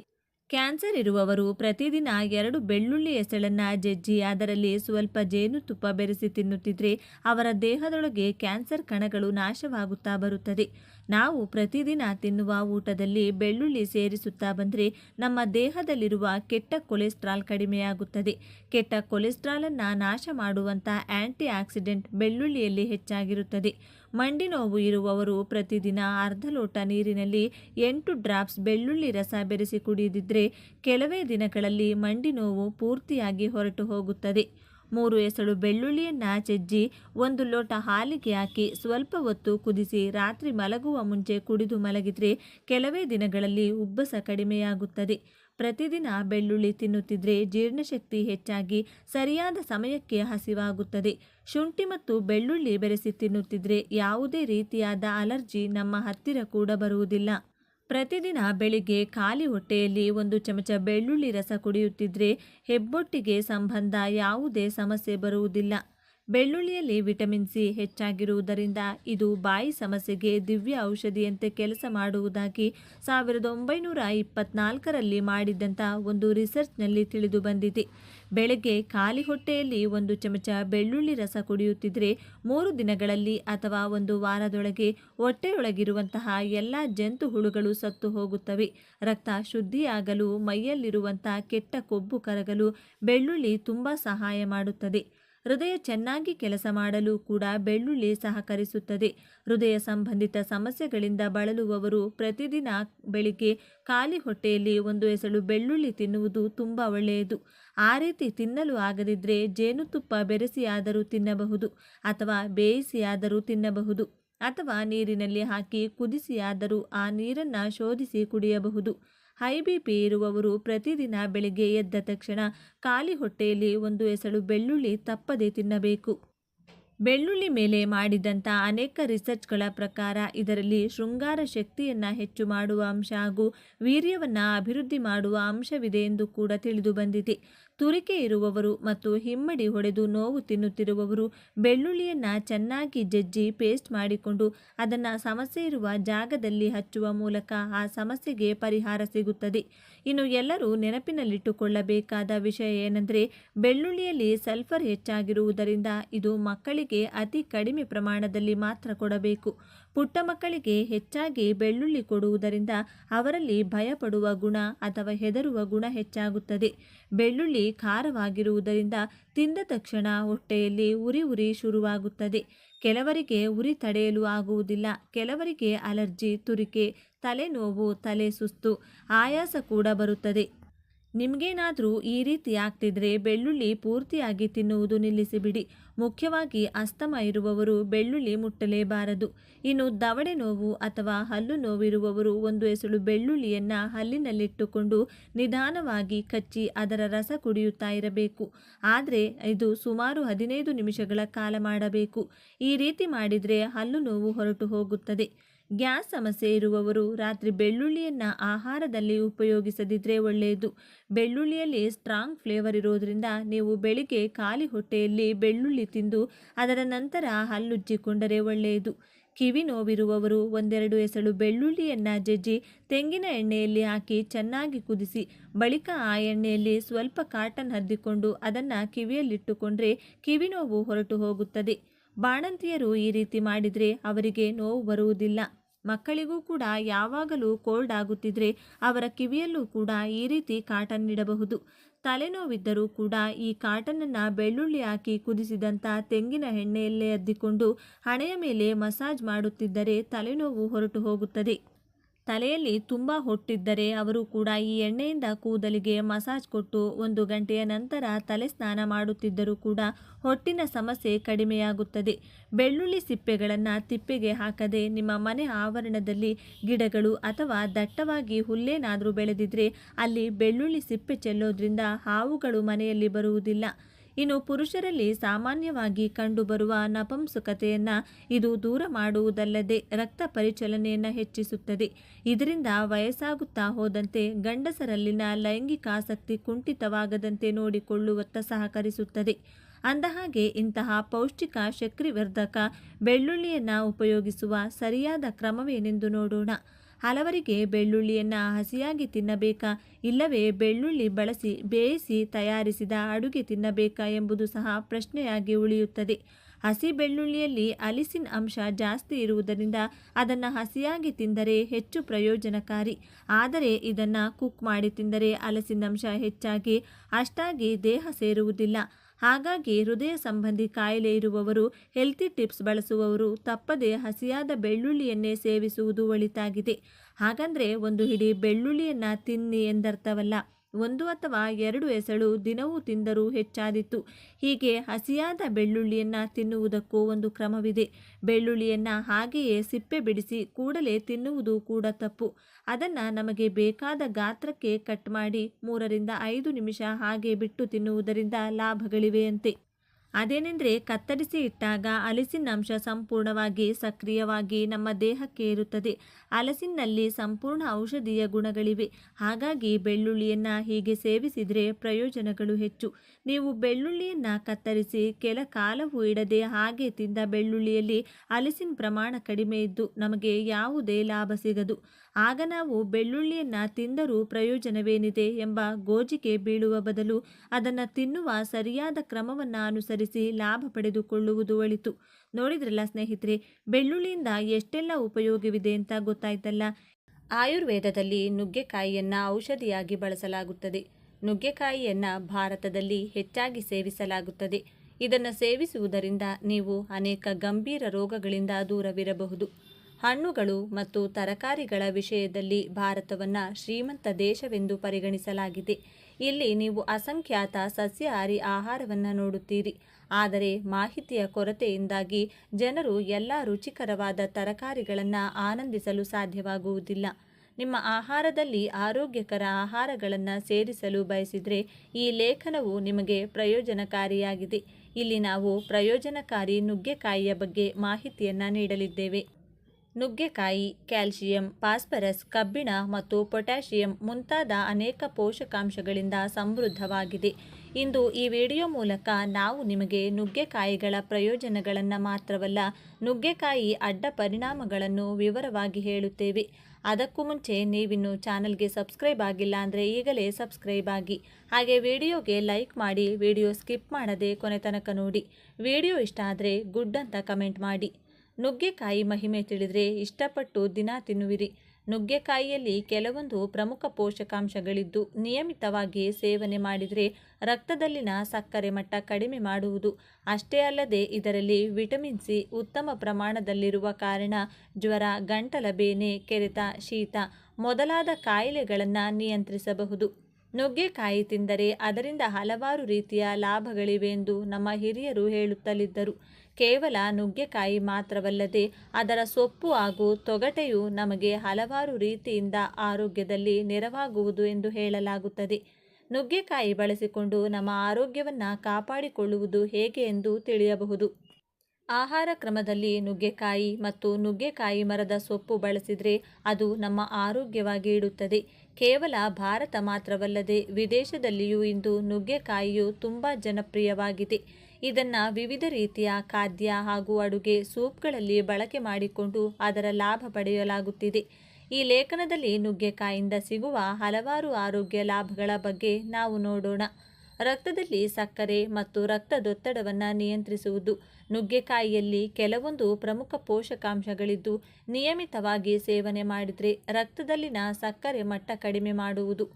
ಕ್ಯಾನ್ಸರ್ ಇರುವವರು ಪ್ರತಿದಿನ ಎರಡು ಬೆಳ್ಳುಳ್ಳಿ ಎಸಳನ್ನು ಜಜ್ಜಿ, ಅದರಲ್ಲಿ ಸ್ವಲ್ಪ ಜೇನುತುಪ್ಪ ಬೆರೆಸಿ ತಿನ್ನುತ್ತಿದ್ರೆ ಅವರ ದೇಹದೊಳಗೆ ಕ್ಯಾನ್ಸರ್ ಕಣಗಳು ನಾಶವಾಗುತ್ತಾ ಬರುತ್ತದೆ. ನಾವು ಪ್ರತಿದಿನ ತಿನ್ನುವ ಊಟದಲ್ಲಿ ಬೆಳ್ಳುಳ್ಳಿ ಸೇರಿಸುತ್ತಾ ಬಂದರೆ ನಮ್ಮ ದೇಹದಲ್ಲಿರುವ ಕೆಟ್ಟ ಕೊಲೆಸ್ಟ್ರಾಲ್ ಕಡಿಮೆಯಾಗುತ್ತದೆ. ಕೆಟ್ಟ ಕೊಲೆಸ್ಟ್ರಾಲನ್ನು ನಾಶ ಮಾಡುವಂಥ ಆ್ಯಂಟಿ ಆಕ್ಸಿಡೆಂಟ್ ಬೆಳ್ಳುಳ್ಳಿಯಲ್ಲಿ ಹೆಚ್ಚಾಗಿರುತ್ತದೆ. ಮಂಡಿ ನೋವು ಇರುವವರು ಪ್ರತಿದಿನ ಅರ್ಧ ಲೋಟ ನೀರಿನಲ್ಲಿ ಎಂಟು ಡ್ರಾಪ್ಸ್ ಬೆಳ್ಳುಳ್ಳಿ ರಸ ಬೆರೆಸಿ ಕುಡಿಯದಿದ್ದರೆ ಕೆಲವೇ ದಿನಗಳಲ್ಲಿ ಮಂಡಿ ನೋವು ಪೂರ್ತಿಯಾಗಿ ಹೊರಟು ಹೋಗುತ್ತದೆ. ಮೂರು ಎಸಳು ಬೆಳ್ಳುಳ್ಳಿಯನ್ನು ಚೆಜ್ಜಿ ಒಂದು ಲೋಟ ಹಾಲಿಗೆ ಹಾಕಿ ಸ್ವಲ್ಪ ಹೊತ್ತು ಕುದಿಸಿ ರಾತ್ರಿ ಮಲಗುವ ಮುಂಚೆ ಕುಡಿದು ಮಲಗಿದರೆ ಕೆಲವೇ ದಿನಗಳಲ್ಲಿ ಉಬ್ಬಸ ಕಡಿಮೆಯಾಗುತ್ತದೆ. ಪ್ರತಿದಿನ ಬೆಳ್ಳುಳ್ಳಿ ತಿನ್ನುತ್ತಿದ್ರೆ ಜೀರ್ಣಶಕ್ತಿ ಹೆಚ್ಚಾಗಿ ಸರಿಯಾದ ಸಮಯಕ್ಕೆ ಹಸಿವಾಗುತ್ತದೆ. ಶುಂಠಿ ಮತ್ತು ಬೆಳ್ಳುಳ್ಳಿ ಬೆರೆಸಿ ತಿನ್ನುತ್ತಿದ್ರೆ ಯಾವುದೇ ರೀತಿಯಾದ ಅಲರ್ಜಿ ನಮ್ಮ ಹತ್ತಿರ ಕೂಡ ಬರುವುದಿಲ್ಲ. ಪ್ರತಿದಿನ ಬೆಳಿಗ್ಗೆ ಖಾಲಿ ಹೊಟ್ಟೆಯಲ್ಲಿ ಒಂದು ಚಮಚ ಬೆಳ್ಳುಳ್ಳಿ ರಸ ಕುಡಿಯುತ್ತಿದ್ರೆ ಹೆಬ್ಬೊಟ್ಟಿಗೆ ಸಂಬಂಧ ಯಾವುದೇ ಸಮಸ್ಯೆ ಬರುವುದಿಲ್ಲ. ಬೆಳ್ಳುಳ್ಳಿಯಲ್ಲಿ ವಿಟಮಿನ್ ಸಿ ಹೆಚ್ಚಾಗಿರುವುದರಿಂದ ಇದು ಬಾಯಿ ಸಮಸ್ಯೆಗೆ ದಿವ್ಯ ಔಷಧಿಯಂತೆ ಕೆಲಸ ಮಾಡುವುದಾಗಿ ಸಾವಿರದ ಒಂಬೈನೂರ ಇಪ್ಪತ್ನಾಲ್ಕರಲ್ಲಿ ಮಾಡಿದ್ದಂಥ ಒಂದು ರಿಸರ್ಚ್ನಲ್ಲಿ ತಿಳಿದು ಬಂದಿದೆ. ಬೆಳಗ್ಗೆ ಖಾಲಿ ಹೊಟ್ಟೆಯಲ್ಲಿ ಒಂದು ಚಮಚ ಬೆಳ್ಳುಳ್ಳಿ ರಸ ಕುಡಿಯುತ್ತಿದ್ದರೆ ಮೂರು ದಿನಗಳಲ್ಲಿ ಅಥವಾ ಒಂದು ವಾರದೊಳಗೆ ಹೊಟ್ಟೆಯೊಳಗಿರುವಂತಹ ಎಲ್ಲ ಜಂತು ಹುಳುಗಳು ಸತ್ತು ಹೋಗುತ್ತವೆ. ರಕ್ತ ಶುದ್ಧಿಯಾಗಲು ಮೈಯಲ್ಲಿರುವಂಥ ಕೆಟ್ಟ ಕೊಬ್ಬು ಕರಗಲು ಬೆಳ್ಳುಳ್ಳಿ ತುಂಬ ಸಹಾಯ ಮಾಡುತ್ತದೆ. ಹೃದಯ ಚೆನ್ನಾಗಿ ಕೆಲಸ ಮಾಡಲು ಕೂಡ ಬೆಳ್ಳುಳ್ಳಿ ಸಹಕರಿಸುತ್ತದೆ. ಹೃದಯ ಸಂಬಂಧಿತ ಸಮಸ್ಯೆಗಳಿಂದ ಬಳಲುವವರು ಪ್ರತಿದಿನ ಬೆಳಿಗ್ಗೆ ಖಾಲಿ ಹೊಟ್ಟೆಯಲ್ಲಿ ಒಂದು ಎಸಳು ಬೆಳ್ಳುಳ್ಳಿ ತಿನ್ನುವುದು ತುಂಬ ಒಳ್ಳೆಯದು. ಆ ರೀತಿ ತಿನ್ನಲು ಆಗದಿದ್ದರೆ ಜೇನುತುಪ್ಪ ಬೆರೆಸಿಯಾದರೂ ತಿನ್ನಬಹುದು ಅಥವಾ ಬೇಯಿಸಿಯಾದರೂ ತಿನ್ನಬಹುದು ಅಥವಾ ನೀರಿನಲ್ಲಿ ಹಾಕಿ ಕುದಿಸಿಯಾದರೂ ಆ ನೀರನ್ನು ಶೋಧಿಸಿ ಕುಡಿಯಬಹುದು. ಹೈ ಬಿ ಪಿ ಇರುವವರು ಪ್ರತಿದಿನ ಬೆಳಿಗ್ಗೆ ಎದ್ದ ತಕ್ಷಣ ಖಾಲಿ ಹೊಟ್ಟೆಯಲ್ಲಿ ಒಂದು ಎಸಳು ಬೆಳ್ಳುಳ್ಳಿ ತಪ್ಪದೇ ತಿನ್ನಬೇಕು. ಬೆಳ್ಳುಳ್ಳಿ ಮೇಲೆ ಮಾಡಿದಂಥ ಅನೇಕ ರಿಸರ್ಚ್ಗಳ ಪ್ರಕಾರ ಇದರಲ್ಲಿ ಶೃಂಗಾರ ಶಕ್ತಿಯನ್ನು ಹೆಚ್ಚು ಮಾಡುವ ಅಂಶ ಹಾಗೂ ವೀರ್ಯವನ್ನು ಅಭಿವೃದ್ಧಿ ಮಾಡುವ ಅಂಶವಿದೆ ಎಂದು ಕೂಡ ತಿಳಿದು ಬಂದಿದೆ. ತುರಿಕೆ ಇರುವವರು ಮತ್ತು ಹಿಮ್ಮಡಿ ಹೊಡೆದು ನೋವು ತಿನ್ನುತ್ತಿರುವವರು ಬೆಳ್ಳುಳ್ಳಿಯನ್ನು ಚೆನ್ನಾಗಿ ಜಜ್ಜಿ ಪೇಸ್ಟ್ ಮಾಡಿಕೊಂಡು ಅದನ್ನು ಸಮಸ್ಯೆ ಇರುವ ಜಾಗದಲ್ಲಿ ಹಚ್ಚುವ ಮೂಲಕ ಆ ಸಮಸ್ಯೆಗೆ ಪರಿಹಾರ ಸಿಗುತ್ತದೆ. ಇನ್ನು ಎಲ್ಲರೂ ನೆನಪಿನಲ್ಲಿಟ್ಟುಕೊಳ್ಳಬೇಕಾದ ವಿಷಯ ಏನೆಂದರೆ ಬೆಳ್ಳುಳ್ಳಿಯಲ್ಲಿ ಸಲ್ಫರ್ ಹೆಚ್ಚಾಗಿರುವುದರಿಂದ ಇದು ಮಕ್ಕಳಿಗೆ ಅತಿ ಕಡಿಮೆ ಪ್ರಮಾಣದಲ್ಲಿ ಮಾತ್ರ ಕೊಡಬೇಕು. ಪುಟ್ಟ ಮಕ್ಕಳಿಗೆ ಹೆಚ್ಚಾಗಿ ಬೆಳ್ಳುಳ್ಳಿ ಕೊಡುವುದರಿಂದ ಅವರಲ್ಲಿ ಭಯಪಡುವ ಗುಣ ಅಥವಾ ಹೆದರುವ ಗುಣ ಹೆಚ್ಚಾಗುತ್ತದೆ. ಬೆಳ್ಳುಳ್ಳಿ ಖಾರವಾಗಿರುವುದರಿಂದ ತಿಂದ ತಕ್ಷಣ ಹೊಟ್ಟೆಯಲ್ಲಿ ಉರಿ ಉರಿ ಶುರುವಾಗುತ್ತದೆ. ಕೆಲವರಿಗೆ ಉರಿ ತಡೆಯಲು ಆಗುವುದಿಲ್ಲ. ಕೆಲವರಿಗೆ ಅಲರ್ಜಿ, ತುರಿಕೆ, ತಲೆನೋವು, ತಲೆ ಸುಸ್ತು, ಆಯಾಸ ಕೂಡ ಬರುತ್ತದೆ. ನಿಮಗೇನಾದರೂ ಈ ರೀತಿ ಆಗ್ತಿದ್ರೆ ಬೆಳ್ಳುಳ್ಳಿ ಪೂರ್ತಿಯಾಗಿ ತಿನ್ನುವುದು ನಿಲ್ಲಿಸಿಬಿಡಿ. ಮುಖ್ಯವಾಗಿ ಅಸ್ತಮ ಇರುವವರು ಬೆಳ್ಳುಳ್ಳಿ ಮುಟ್ಟಲೇಬಾರದು. ಇನ್ನು ದವಡೆ ನೋವು ಅಥವಾ ಹಲ್ಲು ನೋವಿರುವವರು ಒಂದು ಎಸಳು ಬೆಳ್ಳುಳ್ಳಿಯನ್ನು ಹಲ್ಲಿನಲ್ಲಿಟ್ಟುಕೊಂಡು ನಿಧಾನವಾಗಿ ಕಚ್ಚಿ ಅದರ ರಸ ಕುಡಿಯುತ್ತಾ ಇರಬೇಕು. ಆದರೆ ಇದು ಸುಮಾರು ಹದಿನೈದು ನಿಮಿಷಗಳ ಕಾಲ ಮಾಡಬೇಕು. ಈ ರೀತಿ ಮಾಡಿದರೆ ಹಲ್ಲು ನೋವು ಹೊರಟು ಹೋಗುತ್ತದೆ. ಗ್ಯಾಸ್ ಸಮಸ್ಯೆ ಇರುವವರು ರಾತ್ರಿ ಬೆಳ್ಳುಳ್ಳಿಯನ್ನು ಆಹಾರದಲ್ಲಿ ಉಪಯೋಗಿಸದಿದ್ದರೆ ಒಳ್ಳೆಯದು ಬೆಳ್ಳುಳ್ಳಿಯಲ್ಲಿ ಸ್ಟ್ರಾಂಗ್ ಫ್ಲೇವರ್ ಇರೋದ್ರಿಂದ ನೀವು ಬೆಳಿಗ್ಗೆ ಖಾಲಿ ಹೊಟ್ಟೆಯಲ್ಲಿ ಬೆಳ್ಳುಳ್ಳಿ ತಿಂದು ಅದರ ನಂತರ ಹಲ್ಲುಜ್ಜಿಕೊಂಡರೆ ಒಳ್ಳೆಯದು ಕಿವಿ ನೋವಿರುವವರು ಒಂದೆರಡು ಎಸಳು ಬೆಳ್ಳುಳ್ಳಿಯನ್ನು ಜಜ್ಜಿ ತೆಂಗಿನ ಎಣ್ಣೆಯಲ್ಲಿ ಹಾಕಿ ಚೆನ್ನಾಗಿ ಕುದಿಸಿ, ಬಳಿಕ ಆ ಎಣ್ಣೆಯಲ್ಲಿ ಸ್ವಲ್ಪ ಕಾಟನ್ ಹದ್ದಿಕೊಂಡು ಅದನ್ನು ಕಿವಿಯಲ್ಲಿಟ್ಟುಕೊಂಡರೆ ಕಿವಿ ನೋವು ಹೊರಟು ಹೋಗುತ್ತದೆ. ಬಾಣಂತಿಯರು ಈ ರೀತಿ ಮಾಡಿದರೆ ಅವರಿಗೆ ನೋವು ಬರುವುದಿಲ್ಲ. ಮಕ್ಕಳಿಗೂ ಕೂಡ ಯಾವಾಗಲೂ ಕೋಲ್ಡ್ ಆಗುತ್ತಿದ್ರೆ ಅವರ ಕಿವಿಯಲ್ಲೂ ಕೂಡ ಈ ರೀತಿ ಕಾಟನ್ ಇಡಬಹುದು. ತಲೆನೋವಿದ್ದರೂ ಕೂಡ ಈ ಕಾಟನನ್ನು ಬೆಳ್ಳುಳ್ಳಿ ಹಾಕಿ ಕುದಿಸಿದಂಥ ತೆಂಗಿನ ಎಣ್ಣೆಯಲ್ಲೇ ಅದ್ದಿಕೊಂಡು ಹಣೆಯ ಮೇಲೆ ಮಸಾಜ್ ಮಾಡುತ್ತಿದ್ದರೆ ತಲೆನೋವು ಹೊರಟು ಹೋಗುತ್ತದೆ. ತಲೆಯಲ್ಲಿ ತುಂಬ ಹೊಟ್ಟಿದ್ದರೆ ಅವರು ಕೂಡ ಈ ಎಣ್ಣೆಯಿಂದ ಕೂದಲಿಗೆ ಮಸಾಜ್ ಕೊಟ್ಟು ಒಂದು ಗಂಟೆಯ ನಂತರ ತಲೆ ಸ್ನಾನ ಮಾಡುತ್ತಿದ್ದರೂ ಕೂಡ ಹೊಟ್ಟಿನ ಸಮಸ್ಯೆ ಕಡಿಮೆಯಾಗುತ್ತದೆ. ಬೆಳ್ಳುಳ್ಳಿ ಸಿಪ್ಪೆಗಳನ್ನು ತಿಪ್ಪೆಗೆ ಹಾಕದೆ ನಿಮ್ಮ ಮನೆ ಆವರಣದಲ್ಲಿ ಗಿಡಗಳು ಅಥವಾ ದಟ್ಟವಾಗಿ ಹುಲ್ಲೇನಾದರೂ ಬೆಳೆದಿದ್ರೆ ಅಲ್ಲಿ ಬೆಳ್ಳುಳ್ಳಿ ಸಿಪ್ಪೆ ಚೆಲ್ಲೋದ್ರಿಂದ ಹಾವುಗಳು ಮನೆಯಲ್ಲಿ ಬರುವುದಿಲ್ಲ. ಇನ್ನು ಪುರುಷರಲ್ಲಿ ಸಾಮಾನ್ಯವಾಗಿ ಕಂಡುಬರುವ ನಪಂಸುಕತೆಯನ್ನು ಇದು ದೂರ ಮಾಡುವುದಲ್ಲದೆ ರಕ್ತ ಪರಿಚಲನೆಯನ್ನು ಹೆಚ್ಚಿಸುತ್ತದೆ. ಇದರಿಂದ ವಯಸ್ಸಾಗುತ್ತಾ ಹೋದಂತೆ ಗಂಡಸರಲ್ಲಿನ ಲೈಂಗಿಕ ಆಸಕ್ತಿ ಕುಂಠಿತವಾಗದಂತೆ ನೋಡಿಕೊಳ್ಳುವತ್ತ ಸಹಕರಿಸುತ್ತದೆ. ಅಂದಹಾಗೆ ಇಂತಹ ಪೌಷ್ಟಿಕ ಶಕ್ತಿವರ್ಧಕ ಬೆಳ್ಳುಳ್ಳಿಯನ್ನು ಉಪಯೋಗಿಸುವ ಸರಿಯಾದ ಕ್ರಮವೇನೆಂದು ನೋಡೋಣ. ಹಲವರಿಗೆ ಬೆಳ್ಳುಳ್ಳಿಯನ್ನು ಹಸಿಯಾಗಿ ತಿನ್ನಬೇಕಾ? ಇಲ್ಲವೇ ಬೆಳ್ಳುಳ್ಳಿ ಬಳಸಿ ಬೇಯಿಸಿ ತಯಾರಿಸಿದ ಅಡುಗೆ ತಿನ್ನಬೇಕಾ ಎಂಬುದು ಸಹ ಪ್ರಶ್ನೆಯಾಗಿ ಉಳಿಯುತ್ತದೆ. ಹಸಿ ಬೆಳ್ಳುಳ್ಳಿಯಲ್ಲಿ ಅಲಿಸಿನ್ ಅಂಶ ಜಾಸ್ತಿ ಇರುವುದರಿಂದ ಅದನ್ನು ಹಸಿಯಾಗಿ ತಿಂದರೆ ಹೆಚ್ಚು ಪ್ರಯೋಜನಕಾರಿ. ಆದರೆ ಇದನ್ನು ಕುಕ್ ಮಾಡಿ ತಿಂದರೆ ಅಲಸಿನ ಅಂಶ ಹೆಚ್ಚಾಗಿ ಅಷ್ಟಾಗಿ ದೇಹ ಸೇರುವುದಿಲ್ಲ. ಹಾಗಾಗಿ ಹೃದಯ ಸಂಬಂಧಿ ಕಾಯಿಲೆ ಇರುವವರು ಹೆಲ್ತಿ ಟಿಪ್ಸ್ ಬಳಸುವವರು ತಪ್ಪದೆ ಹಸಿಯಾದ ಬೆಳ್ಳುಳ್ಳಿಯನ್ನೇ ಸೇವಿಸುವುದು ಒಳಿತಾಗಿದೆ. ಹಾಗಂದ್ರೆ ಒಂದು ಹಿಡಿ ಬೆಳ್ಳುಳ್ಳಿಯನ್ನು ತಿನ್ನಿ ಎಂದರ್ಥವಲ್ಲ. ಒಂದು ಅಥವಾ ಎರಡು ಎಸಳು ದಿನವೂ ತಿಂದರೂ ಹೆಚ್ಚಾದಿತ್ತು. ಹೀಗೆ ಹಸಿಯಾದ ಬೆಳ್ಳುಳ್ಳಿಯನ್ನು ತಿನ್ನುವುದಕ್ಕೂ ಒಂದು ಕ್ರಮವಿದೆ. ಬೆಳ್ಳುಳ್ಳಿಯನ್ನು ಹಾಗೆಯೇ ಸಿಪ್ಪೆ ಬಿಡಿಸಿ ಕೂಡಲೇ ತಿನ್ನುವುದು ಕೂಡ ತಪ್ಪು. ಅದನ್ನು ನಮಗೆ ಬೇಕಾದ ಗಾತ್ರಕ್ಕೆ ಕಟ್ ಮಾಡಿ ಮೂರರಿಂದ ಐದು ನಿಮಿಷ ಹಾಗೆ ಬಿಟ್ಟು ತಿನ್ನುವುದರಿಂದ ಲಾಭಗಳಿವೆಯಂತೆ. ಅದೇನೆಂದರೆ ಕತ್ತರಿಸಿ ಇಟ್ಟಾಗ ಅಲಸಿನ ಅಂಶ ಸಂಪೂರ್ಣವಾಗಿ ಸಕ್ರಿಯವಾಗಿ ನಮ್ಮ ದೇಹಕ್ಕೆ ಇರುತ್ತದೆ. ಅಲಸಿನಲ್ಲಿ ಸಂಪೂರ್ಣ ಔಷಧೀಯ ಗುಣಗಳಿವೆ. ಹಾಗಾಗಿ ಬೆಳ್ಳುಳ್ಳಿಯನ್ನು ಹೀಗೆ ಸೇವಿಸಿದರೆ ಪ್ರಯೋಜನಗಳು ಹೆಚ್ಚು. ನೀವು ಬೆಳ್ಳುಳ್ಳಿಯನ್ನು ಕತ್ತರಿಸಿ ಕೆಲ ಕಾಲವೂ ಇಡದೆ ಹಾಗೆ ತಿಂದ ಬೆಳ್ಳುಳ್ಳಿಯಲ್ಲಿ ಅಲಸಿನ ಪ್ರಮಾಣ ಕಡಿಮೆ ಇದ್ದು ನಮಗೆ ಯಾವುದೇ ಲಾಭ ಸಿಗದು. ಆಗ ನಾವು ಬೆಳ್ಳುಳ್ಳಿಯನ್ನು ತಿಂದರೂ ಪ್ರಯೋಜನವೇನಿದೆ ಎಂಬ ಗೋಜಿಗೆ ಬೀಳುವ ಬದಲು ಅದನ್ನು ತಿನ್ನುವ ಸರಿಯಾದ ಕ್ರಮವನ್ನು ಅನುಸರಿಸಿ ಲಾಭ ಪಡೆದುಕೊಳ್ಳುವುದು ಒಳಿತು. ನೋಡಿದ್ರಲ್ಲ ಸ್ನೇಹಿತರೆ, ಬೆಳ್ಳುಳ್ಳಿಯಿಂದ ಎಷ್ಟೆಲ್ಲ ಉಪಯೋಗವಿದೆ ಅಂತ ಗೊತ್ತಾಯ್ತಲ್ಲ? ಆಯುರ್ವೇದದಲ್ಲಿ ನುಗ್ಗೆಕಾಯಿಯನ್ನು ಔಷಧಿಯಾಗಿ ಬಳಸಲಾಗುತ್ತದೆ. ನುಗ್ಗೆಕಾಯಿಯನ್ನು ಭಾರತದಲ್ಲಿ ಹೆಚ್ಚಾಗಿ ಸೇವಿಸಲಾಗುತ್ತದೆ. ಇದನ್ನು ಸೇವಿಸುವುದರಿಂದ ನೀವು ಅನೇಕ ಗಂಭೀರ ರೋಗಗಳಿಂದ ದೂರವಿರಬಹುದು. ಹಣ್ಣುಗಳು ಮತ್ತು ತರಕಾರಿಗಳ ವಿಷಯದಲ್ಲಿ ಭಾರತವನ್ನು ಶ್ರೀಮಂತ ದೇಶವೆಂದು ಪರಿಗಣಿಸಲಾಗಿದೆ. ಇಲ್ಲಿ ನೀವು ಅಸಂಖ್ಯಾತ ಸಸ್ಯಾಹಾರಿ ಆಹಾರವನ್ನು ನೋಡುತ್ತೀರಿ. ಆದರೆ ಮಾಹಿತಿಯ ಕೊರತೆಯಿಂದಾಗಿ ಜನರು ಎಲ್ಲ ರುಚಿಕರವಾದ ತರಕಾರಿಗಳನ್ನು ಆನಂದಿಸಲು ಸಾಧ್ಯವಾಗುವುದಿಲ್ಲ. ನಿಮ್ಮ ಆಹಾರದಲ್ಲಿ ಆರೋಗ್ಯಕರ ಆಹಾರಗಳನ್ನು ಸೇರಿಸಲು ಬಯಸಿದರೆ ಈ ಲೇಖನವು ನಿಮಗೆ ಪ್ರಯೋಜನಕಾರಿಯಾಗಿದೆ. ಇಲ್ಲಿ ನಾವು ಪ್ರಯೋಜನಕಾರಿ ನುಗ್ಗೆಕಾಯಿಯ ಬಗ್ಗೆ ಮಾಹಿತಿಯನ್ನು ನೀಡಲಿದ್ದೇವೆ. ನುಗ್ಗೆಕಾಯಿ ಕ್ಯಾಲ್ಸಿಯಂ ಫಾಸ್ಫರಸ್, ಕಬ್ಬಿಣ ಮತ್ತು ಪೊಟ್ಯಾಷಿಯಂ ಮುಂತಾದ ಅನೇಕ ಪೋಷಕಾಂಶಗಳಿಂದ ಸಮೃದ್ಧವಾಗಿದೆ. ಇಂದು ಈ ವಿಡಿಯೋ ಮೂಲಕ ನಾವು ನಿಮಗೆ ನುಗ್ಗೆಕಾಯಿಗಳ ಪ್ರಯೋಜನಗಳನ್ನು ಮಾತ್ರವಲ್ಲ, ನುಗ್ಗೆಕಾಯಿ ಅಡ್ಡ ಪರಿಣಾಮಗಳನ್ನು ವಿವರವಾಗಿ ಹೇಳುತ್ತೇವೆ. ಅದಕ್ಕೂ ಮುಂಚೆ ನೀವಿನ್ನು ಚಾನಲ್ಗೆ ಸಬ್ಸ್ಕ್ರೈಬ್ ಆಗಿಲ್ಲ ಅಂದರೆ ಈಗಲೇ ಸಬ್ಸ್ಕ್ರೈಬ್ ಆಗಿ. ಹಾಗೆ ವಿಡಿಯೋಗೆ ಲೈಕ್ ಮಾಡಿ, ವಿಡಿಯೋ ಸ್ಕಿಪ್ ಮಾಡದೆ ಕೊನೆ ತನಕ ನೋಡಿ. ವಿಡಿಯೋ ಇಷ್ಟ ಆದರೆ ಗುಡ್ ಅಂತ ಕಮೆಂಟ್ ಮಾಡಿ. ನುಗ್ಗೆಕಾಯಿ ಮಹಿಮೆ ತಿಳಿದರೆ ಇಷ್ಟಪಟ್ಟು ದಿನ ತಿನ್ನುವಿರಿ. ನುಗ್ಗೆಕಾಯಿಯಲ್ಲಿ ಕೆಲವೊಂದು ಪ್ರಮುಖ ಪೋಷಕಾಂಶಗಳಿದ್ದು, ನಿಯಮಿತವಾಗಿ ಸೇವನೆ ಮಾಡಿದರೆ ರಕ್ತದಲ್ಲಿನ ಸಕ್ಕರೆ ಮಟ್ಟ ಕಡಿಮೆ ಮಾಡುವುದು. ಅಷ್ಟೇ ಅಲ್ಲದೆ ಇದರಲ್ಲಿ ವಿಟಮಿನ್ ಸಿ ಉತ್ತಮ ಪ್ರಮಾಣದಲ್ಲಿರುವ ಕಾರಣ ಜ್ವರ, ಗಂಟಲ ಬೇನೆ, ಕೆರೆತ, ಶೀತ ಮೊದಲಾದ ಕಾಯಿಲೆಗಳನ್ನು ನಿಯಂತ್ರಿಸಬಹುದು. ನುಗ್ಗೆಕಾಯಿ ತಿಂದರೆ ಅದರಿಂದ ಹಲವಾರು ರೀತಿಯ ಲಾಭಗಳಿವೆ ಎಂದು ನಮ್ಮ ಹಿರಿಯರು ಹೇಳುತ್ತಲಿದ್ದರು. ಕೇವಲ ನುಗ್ಗೆಕಾಯಿ ಮಾತ್ರವಲ್ಲದೆ ಅದರ ಸೊಪ್ಪು ಹಾಗೂ ತೊಗಟೆಯು ನಮಗೆ ಹಲವಾರು ರೀತಿಯಿಂದ ಆರೋಗ್ಯದಲ್ಲಿ ನೆರವಾಗುವುದು ಎಂದು ಹೇಳಲಾಗುತ್ತದೆ. ನುಗ್ಗೆಕಾಯಿ ಬಳಸಿಕೊಂಡು ನಮ್ಮ ಆರೋಗ್ಯವನ್ನು ಕಾಪಾಡಿಕೊಳ್ಳುವುದು ಹೇಗೆ ಎಂದು ತಿಳಿಯಬಹುದು. ಆಹಾರ ಕ್ರಮದಲ್ಲಿ ನುಗ್ಗೆಕಾಯಿ ಮತ್ತು ನುಗ್ಗೆಕಾಯಿ ಮರದ ಸೊಪ್ಪು ಬಳಸಿದರೆ ಅದು ನಮ್ಮ ಆರೋಗ್ಯವಾಗಿ ಇಡುತ್ತದೆ. ಕೇವಲ ಭಾರತ ಮಾತ್ರವಲ್ಲದೆ ವಿದೇಶದಲ್ಲಿಯೂ ಇಂದು ನುಗ್ಗೆಕಾಯಿಯು ತುಂಬ ಜನಪ್ರಿಯವಾಗಿದೆ. ಇದನ್ನು ವಿವಿಧ ರೀತಿಯ ಖಾದ್ಯ ಹಾಗೂ ಅಡುಗೆ ಸೂಪ್ಗಳಲ್ಲಿ ಬಳಕೆ ಮಾಡಿಕೊಂಡು ಅದರ ಲಾಭ ಪಡೆಯಲಾಗುತ್ತಿದೆ. ಈ ಲೇಖನದಲ್ಲಿ ನುಗ್ಗೆಕಾಯಿಂದ ಸಿಗುವ ಹಲವಾರು ಆರೋಗ್ಯ ಲಾಭಗಳ ಬಗ್ಗೆ ನಾವು ನೋಡೋಣ. ರಕ್ತದಲ್ಲಿ ಸಕ್ಕರೆ ಮತ್ತು ರಕ್ತದೊತ್ತಡವನ್ನು ನಿಯಂತ್ರಿಸುವುದು. ನುಗ್ಗೆಕಾಯಿಯಲ್ಲಿ ಕೆಲವೊಂದು ಪ್ರಮುಖ ಪೋಷಕಾಂಶಗಳಿದ್ದು, ನಿಯಮಿತವಾಗಿ ಸೇವನೆ ಮಾಡಿದರೆ ರಕ್ತದಲ್ಲಿನ ಸಕ್ಕರೆ ಮಟ್ಟ ಕಡಿಮೆ ಮಾಡುವುದು.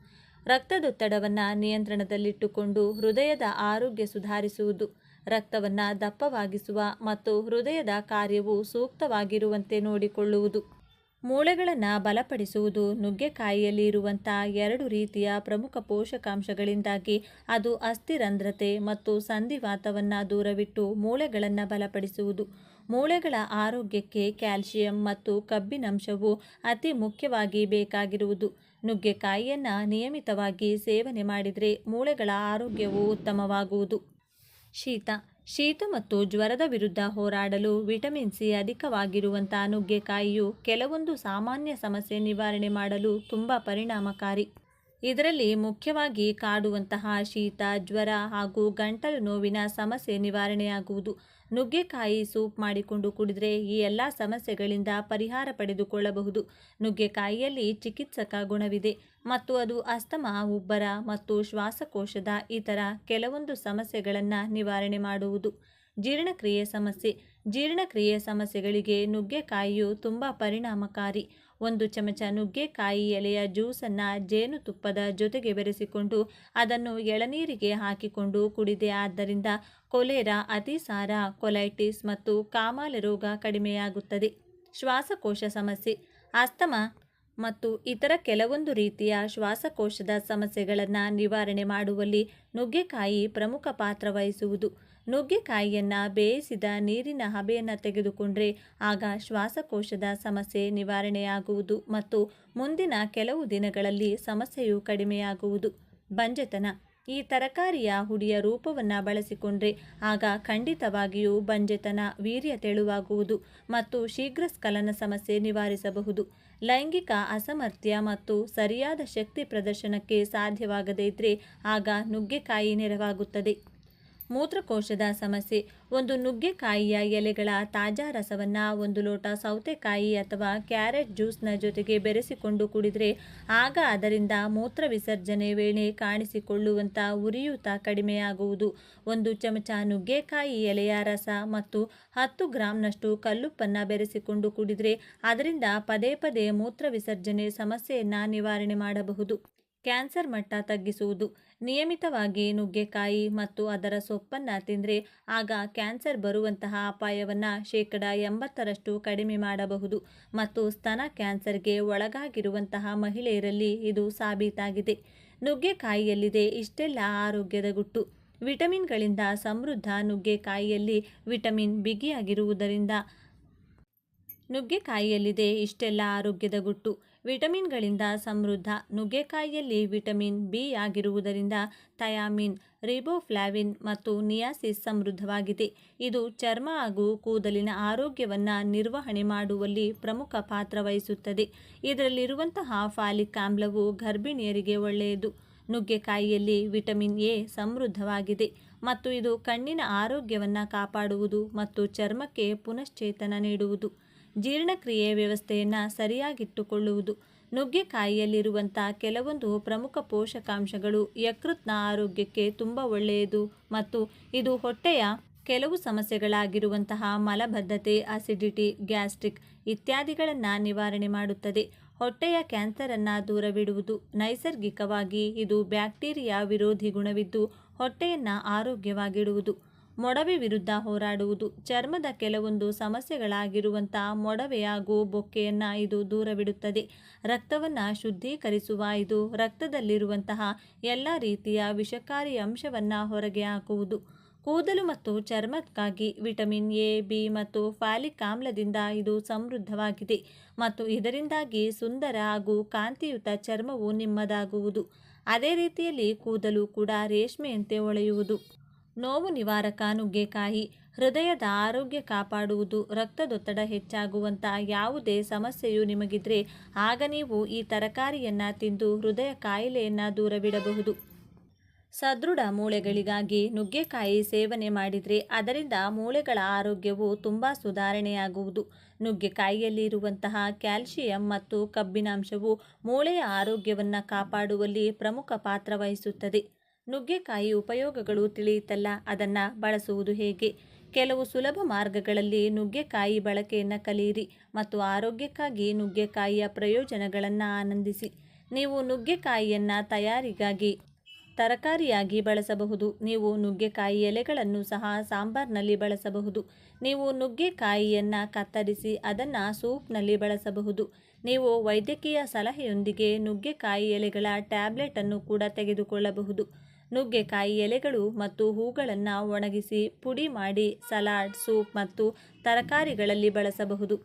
ರಕ್ತದೊತ್ತಡವನ್ನು ನಿಯಂತ್ರಣದಲ್ಲಿಟ್ಟುಕೊಂಡು ಹೃದಯದ ಆರೋಗ್ಯ ಸುಧಾರಿಸುವುದು. ರಕ್ತವನ್ನು ದಪ್ಪವಾಗಿಸುವ ಮತ್ತು ಹೃದಯದ ಕಾರ್ಯವು ಸೂಕ್ತವಾಗಿರುವಂತೆ ನೋಡಿಕೊಳ್ಳುವುದು. ಮೂಳೆಗಳನ್ನು ಬಲಪಡಿಸುವುದು ನುಗ್ಗೆಕಾಯಿಯಲ್ಲಿ ಇರುವಂಥ ಎರಡು ರೀತಿಯ ಪ್ರಮುಖ ಪೋಷಕಾಂಶಗಳಿಂದಾಗಿ ಅದು ಅಸ್ಥಿರಂಧ್ರತೆ ಮತ್ತು ಸಂಧಿವಾತವನ್ನು ದೂರವಿಟ್ಟು ಮೂಳೆಗಳನ್ನು ಬಲಪಡಿಸುವುದು. ಮೂಳೆಗಳ ಆರೋಗ್ಯಕ್ಕೆ ಕ್ಯಾಲ್ಸಿಯಂ ಮತ್ತು ಕಬ್ಬಿನಂಶವು ಅತಿ ಮುಖ್ಯವಾಗಿ ಬೇಕಾಗಿರುವುದು. ನುಗ್ಗೆಕಾಯಿಯನ್ನು ನಿಯಮಿತವಾಗಿ ಸೇವನೆ ಮಾಡಿದರೆ ಮೂಳೆಗಳ ಆರೋಗ್ಯವು ಉತ್ತಮವಾಗುವುದು. ಶೀತ. ಶೀತ ಮತ್ತು ಜ್ವರದ ವಿರುದ್ಧ ಹೋರಾಡಲು ವಿಟಮಿನ್ ಸಿ ಅಧಿಕವಾಗಿರುವಂತಹ ನುಗ್ಗೆಕಾಯಿಯು ಕೆಲವೊಂದು ಸಾಮಾನ್ಯ ಸಮಸ್ಯೆ ನಿವಾರಣೆ ಮಾಡಲು ತುಂಬ ಪರಿಣಾಮಕಾರಿ. ಇದರಲ್ಲಿ ಮುಖ್ಯವಾಗಿ ಕಾಡುವಂತಹ ಶೀತ, ಜ್ವರ ಹಾಗೂ ಗಂಟಲು ನೋವಿನ ಸಮಸ್ಯೆ ನಿವಾರಣೆಯಾಗುವುದು. ನುಗ್ಗೆಕಾಯಿ ಸೂಪ್ ಮಾಡಿಕೊಂಡು ಕುಡಿದರೆ ಈ ಎಲ್ಲ ಸಮಸ್ಯೆಗಳಿಂದ ಪರಿಹಾರ ಪಡೆದುಕೊಳ್ಳಬಹುದು. ನುಗ್ಗೆಕಾಯಿಯಲ್ಲಿ ಚಿಕಿತ್ಸಕ ಗುಣವಿದೆ. ಮತ್ತು ಅದು ಅಸ್ತಮ, ಉಬ್ಬರ ಮತ್ತು ಶ್ವಾಸಕೋಶದ ಇತರ ಕೆಲವೊಂದು ಸಮಸ್ಯೆಗಳನ್ನು ನಿವಾರಣೆ ಮಾಡುವುದು. ಜೀರ್ಣಕ್ರಿಯೆ ಸಮಸ್ಯೆ. ಜೀರ್ಣಕ್ರಿಯೆ ಸಮಸ್ಯೆಗಳಿಗೆ ನುಗ್ಗೆಕಾಯಿಯು ತುಂಬ ಪರಿಣಾಮಕಾರಿ. ಒಂದು ಚಮಚ ನುಗ್ಗೆಕಾಯಿ ಎಲೆಯ ಜ್ಯೂಸನ್ನು ಜೇನುತುಪ್ಪದ ಜೊತೆಗೆ ಬೆರೆಸಿಕೊಂಡು ಅದನ್ನು ಎಳನೀರಿಗೆ ಹಾಕಿಕೊಂಡು ಕುಡಿದೆ. ಆದ್ದರಿಂದ ಕೊಲೆರಾ ಅತಿಸಾರ ಕೊಲೈಟಿಸ್ ಮತ್ತು ಕಾಮಾಲೆ ರೋಗ ಕಡಿಮೆಯಾಗುತ್ತದೆ. ಶ್ವಾಸಕೋಶ ಸಮಸ್ಯೆ ಅಸ್ತಮ ಮತ್ತು ಇತರ ಕೆಲವೊಂದು ರೀತಿಯ ಶ್ವಾಸಕೋಶದ ಸಮಸ್ಯೆಗಳನ್ನು ನಿವಾರಣೆ ಮಾಡುವಲ್ಲಿ ನುಗ್ಗೆಕಾಯಿ ಪ್ರಮುಖ ಪಾತ್ರ ವಹಿಸುವುದು. ನುಗ್ಗೆಕಾಯಿಯನ್ನು ಬೇಯಿಸಿದ ನೀರಿನ ಹಬೆಯನ್ನು ತೆಗೆದುಕೊಂಡ್ರೆ ಆಗ ಶ್ವಾಸಕೋಶದ ಸಮಸ್ಯೆ ನಿವಾರಣೆಯಾಗುವುದು ಮತ್ತು ಮುಂದಿನ ಕೆಲವು ದಿನಗಳಲ್ಲಿ ಸಮಸ್ಯೆಯು ಕಡಿಮೆಯಾಗುವುದು. ಬಂಜೆತನ. ಈ ತರಕಾರಿಯ ಹುಡಿಯ ರೂಪವನ್ನು ಬಳಸಿಕೊಂಡ್ರೆ ಆಗ ಖಂಡಿತವಾಗಿಯೂ ಬಂಜೆತನ ವೀರ್ಯ ತೆಳುವಾಗುವುದು ಮತ್ತು ಶೀಘ್ರ ಸ್ಖಲನ ಸಮಸ್ಯೆ ನಿವಾರಿಸಬಹುದು. ಲೈಂಗಿಕ ಅಸಮರ್ಥ್ಯ ಮತ್ತು ಸರಿಯಾದ ಶಕ್ತಿ ಪ್ರದರ್ಶನಕ್ಕೆ ಸಾಧ್ಯವಾಗದೇ ಇದ್ದರೆ ಆಗ ನುಗ್ಗೆಕಾಯಿ ನೆರವಾಗುತ್ತದೆ. ಮೂತ್ರಕೋಶದ ಸಮಸ್ಯೆ. ಒಂದು ನುಗ್ಗೆಕಾಯಿಯ ಎಲೆಗಳ ತಾಜಾ ರಸವನ್ನು ಒಂದು ಲೋಟ ಸೌತೆಕಾಯಿ ಅಥವಾ ಕ್ಯಾರೆಟ್ ಜ್ಯೂಸ್ನ ಜೊತೆಗೆ ಬೆರೆಸಿಕೊಂಡು ಕುಡಿದರೆ ಆಗ ಅದರಿಂದ ಮೂತ್ರ ವಿಸರ್ಜನೆ ವೇಳೆ ಕಾಣಿಸಿಕೊಳ್ಳುವಂಥ ಉರಿಯೂತ ಕಡಿಮೆಯಾಗುವುದು. ಒಂದು ಚಮಚ ನುಗ್ಗೆಕಾಯಿ ಎಲೆಯ ರಸ ಮತ್ತು ಹತ್ತು ಗ್ರಾಂನಷ್ಟು ಕಲ್ಲುಪ್ಪನ್ನು ಬೆರೆಸಿಕೊಂಡು ಕುಡಿದರೆ ಅದರಿಂದ ಪದೇ ಪದೇ ಮೂತ್ರ ವಿಸರ್ಜನೆ ಸಮಸ್ಯೆಯನ್ನು ನಿವಾರಣೆ ಮಾಡಬಹುದು. ಕ್ಯಾನ್ಸರ್ ಮಟ್ಟ ತಗ್ಗಿಸುವುದು. ನಿಯಮಿತವಾಗಿ ನುಗ್ಗೆಕಾಯಿ ಮತ್ತು ಅದರ ಸೊಪ್ಪನ್ನು ತಿಂದರೆ ಆಗ ಕ್ಯಾನ್ಸರ್ ಬರುವಂತಹ ಅಪಾಯವನ್ನು ಶೇಕಡ ಎಂಬತ್ತರಷ್ಟು ಕಡಿಮೆ ಮಾಡಬಹುದು ಮತ್ತು ಸ್ತನ ಕ್ಯಾನ್ಸರ್ಗೆ ಒಳಗಾಗಿರುವಂತಹ ಮಹಿಳೆಯರಲ್ಲಿ ಇದು ಸಾಬೀತಾಗಿದೆ. ನುಗ್ಗೆಕಾಯಿಯಲ್ಲಿದೆ ಇಷ್ಟೆಲ್ಲ ಆರೋಗ್ಯದ ಗುಟ್ಟು. ವಿಟಮಿನ್ಗಳಿಂದ ಸಮೃದ್ಧ ನುಗ್ಗೆಕಾಯಿಯಲ್ಲಿ ವಿಟಮಿನ್ ಬಿಗಿಯಾಗಿರುವುದರಿಂದ ನುಗ್ಗೆಕಾಯಿಯಲ್ಲಿದೆ ಇಷ್ಟೆಲ್ಲ ಆರೋಗ್ಯದ ಗುಟ್ಟು. ವಿಟಮಿನ್ಗಳಿಂದ ಸಮೃದ್ಧ ನುಗ್ಗೆಕಾಯಿಯಲ್ಲಿ ವಿಟಮಿನ್ ಬಿ ಆಗಿರುವುದರಿಂದ ಥಯಾಮಿನ್, ರಿಬೋಫ್ಲಾವಿನ್ ಮತ್ತು ನಿಯಾಸಿಸ್ ಸಮೃದ್ಧವಾಗಿದೆ. ಇದು ಚರ್ಮ ಹಾಗೂ ಕೂದಲಿನ ಆರೋಗ್ಯವನ್ನು ನಿರ್ವಹಣೆ ಮಾಡುವಲ್ಲಿ ಪ್ರಮುಖ ಪಾತ್ರ ವಹಿಸುತ್ತದೆ. ಇದರಲ್ಲಿರುವಂತಹ ಫಾಲಿಕ್ ಆಮ್ಲವು ಗರ್ಭಿಣಿಯರಿಗೆ ಒಳ್ಳೆಯದು. ನುಗ್ಗೆಕಾಯಿಯಲ್ಲಿ ವಿಟಮಿನ್ ಎ ಸಮೃದ್ಧವಾಗಿದೆ ಮತ್ತು ಇದು ಕಣ್ಣಿನ ಆರೋಗ್ಯವನ್ನು ಕಾಪಾಡುವುದು ಮತ್ತು ಚರ್ಮಕ್ಕೆ ಪುನಶ್ಚೇತನ ನೀಡುವುದು. ಜೀರ್ಣಕ್ರಿಯೆ ವ್ಯವಸ್ಥೆಯನ್ನು ಸರಿಯಾಗಿಟ್ಟುಕೊಳ್ಳುವುದು. ನುಗ್ಗೆಕಾಯಿಯಲ್ಲಿರುವಂಥ ಕೆಲವೊಂದು ಪ್ರಮುಖ ಪೋಷಕಾಂಶಗಳು ಯಕೃತ್ನ ಆರೋಗ್ಯಕ್ಕೆ ತುಂಬ ಒಳ್ಳೆಯದು ಮತ್ತು ಇದು ಹೊಟ್ಟೆಯ ಕೆಲವು ಸಮಸ್ಯೆಗಳಾಗಿರುವಂತಹ ಮಲಬದ್ಧತೆ ಅಸಿಡಿಟಿ ಗ್ಯಾಸ್ಟ್ರಿಕ್ ಇತ್ಯಾದಿಗಳನ್ನು ನಿವಾರಣೆ ಮಾಡುತ್ತದೆ. ಹೊಟ್ಟೆಯ ಕ್ಯಾನ್ಸರನ್ನು ದೂರವಿಡುವುದು. ನೈಸರ್ಗಿಕವಾಗಿ ಇದು ಬ್ಯಾಕ್ಟೀರಿಯಾ ವಿರೋಧಿ ಗುಣವಿದ್ದು ಹೊಟ್ಟೆಯನ್ನು ಆರೋಗ್ಯವಾಗಿಡುವುದು. ಮೊಡವೆ ವಿರುದ್ಧ ಹೋರಾಡುವುದು ಚರ್ಮದ ಕೆಲವೊಂದು ಸಮಸ್ಯೆಗಳಾಗಿರುವಂಥ ಮೊಡವೆ ಹಾಗೂ ಬೊಕ್ಕೆಯನ್ನು ಇದು ದೂರವಿಡುತ್ತದೆ. ರಕ್ತವನ್ನು ಶುದ್ಧೀಕರಿಸುವ ಇದು ರಕ್ತದಲ್ಲಿರುವಂತಹ ಎಲ್ಲ ರೀತಿಯ ವಿಷಕಾರಿ ಅಂಶವನ್ನು ಹೊರಗೆ ಹಾಕುವುದು. ಕೂದಲು ಮತ್ತು ಚರ್ಮಕ್ಕಾಗಿ ವಿಟಮಿನ್ ಎ, ಬಿ ಮತ್ತು ಫ್ಯಾಲಿಕ್ ಆಮ್ಲದಿಂದ ಇದು ಸಮೃದ್ಧವಾಗಿದೆ ಮತ್ತು ಇದರಿಂದಾಗಿ ಸುಂದರ ಹಾಗೂ ಕಾಂತಿಯುತ ಚರ್ಮವು ನಿಮ್ಮದಾಗುವುದು. ಅದೇ ರೀತಿಯಲ್ಲಿ ಕೂದಲು ಕೂಡ ರೇಷ್ಮೆಯಂತೆ ಹೊಳೆಯುವುದು ನೋವು ನಿವಾರಕ ನುಗ್ಗೆಕಾಯಿ ಹೃದಯದ ಆರೋಗ್ಯ ಕಾಪಾಡುವುದು ರಕ್ತದೊತ್ತಡ ಹೆಚ್ಚಾಗುವಂಥ ಯಾವುದೇ ಸಮಸ್ಯೆಯು ನಿಮಗಿದ್ರೆ ಆಗ ನೀವು ಈ ತರಕಾರಿಯನ್ನು ತಿಂದು ಹೃದಯ ಕಾಯಿಲೆಯನ್ನು ದೂರವಿಡಬಹುದು. ಸದೃಢ ಮೂಳೆಗಳಿಗಾಗಿ ನುಗ್ಗೆಕಾಯಿ ಸೇವನೆ ಮಾಡಿದರೆ ಅದರಿಂದ ಮೂಳೆಗಳ ಆರೋಗ್ಯವು ತುಂಬ ಸುಧಾರಣೆಯಾಗುವುದು. ನುಗ್ಗೆಕಾಯಿಯಲ್ಲಿ ಇರುವಂತಹ ಕ್ಯಾಲ್ಸಿಯಂ ಮತ್ತು ಕಬ್ಬಿನಾಂಶವು ಮೂಳೆಯ ಆರೋಗ್ಯವನ್ನು ಕಾಪಾಡುವಲ್ಲಿ ಪ್ರಮುಖ ಪಾತ್ರ ವಹಿಸುತ್ತದೆ. ನುಗ್ಗೆಕಾಯಿ ಉಪಯೋಗಗಳು ತಿಳಿಯಿತಲ್ಲ, ಅದನ್ನು ಬಳಸುವುದು ಹೇಗೆ? ಕೆಲವು ಸುಲಭ ಮಾರ್ಗಗಳಲ್ಲಿ ನುಗ್ಗೆಕಾಯಿ ಬಳಕೆಯನ್ನು ಕಲಿಯಿರಿ ಮತ್ತು ಆರೋಗ್ಯಕ್ಕಾಗಿ ನುಗ್ಗೆಕಾಯಿಯ ಪ್ರಯೋಜನಗಳನ್ನು ಆನಂದಿಸಿ. ನೀವು ನುಗ್ಗೆಕಾಯಿಯನ್ನು ತಯಾರಿಗಾಗಿ ತರಕಾರಿಯಾಗಿ ಬಳಸಬಹುದು. ನೀವು ನುಗ್ಗೆಕಾಯಿ ಎಲೆಗಳನ್ನು ಸಹ ಸಾಂಬಾರ್ನಲ್ಲಿ ಬಳಸಬಹುದು. ನೀವು ನುಗ್ಗೆಕಾಯಿಯನ್ನು ಕತ್ತರಿಸಿ ಅದನ್ನು ಸೂಪ್ನಲ್ಲಿ ಬಳಸಬಹುದು. ನೀವು ವೈದ್ಯಕೀಯ ಸಲಹೆಯೊಂದಿಗೆ ನುಗ್ಗೆಕಾಯಿ ಎಲೆಗಳ ಟ್ಯಾಬ್ಲೆಟನ್ನು ಕೂಡ ತೆಗೆದುಕೊಳ್ಳಬಹುದು. ನುಗ್ಗೆಕಾಯಿ ಎಲೆಗಳು ಮತ್ತು ಹೂಗಳನ್ನು ಒಣಗಿಸಿ ಪುಡಿ ಮಾಡಿ ಸಲಾಡ್, ಸೂಪ್ ಮತ್ತು ತರಕಾರಿಗಳಲ್ಲಿ ಬಳಸಬಹುದು.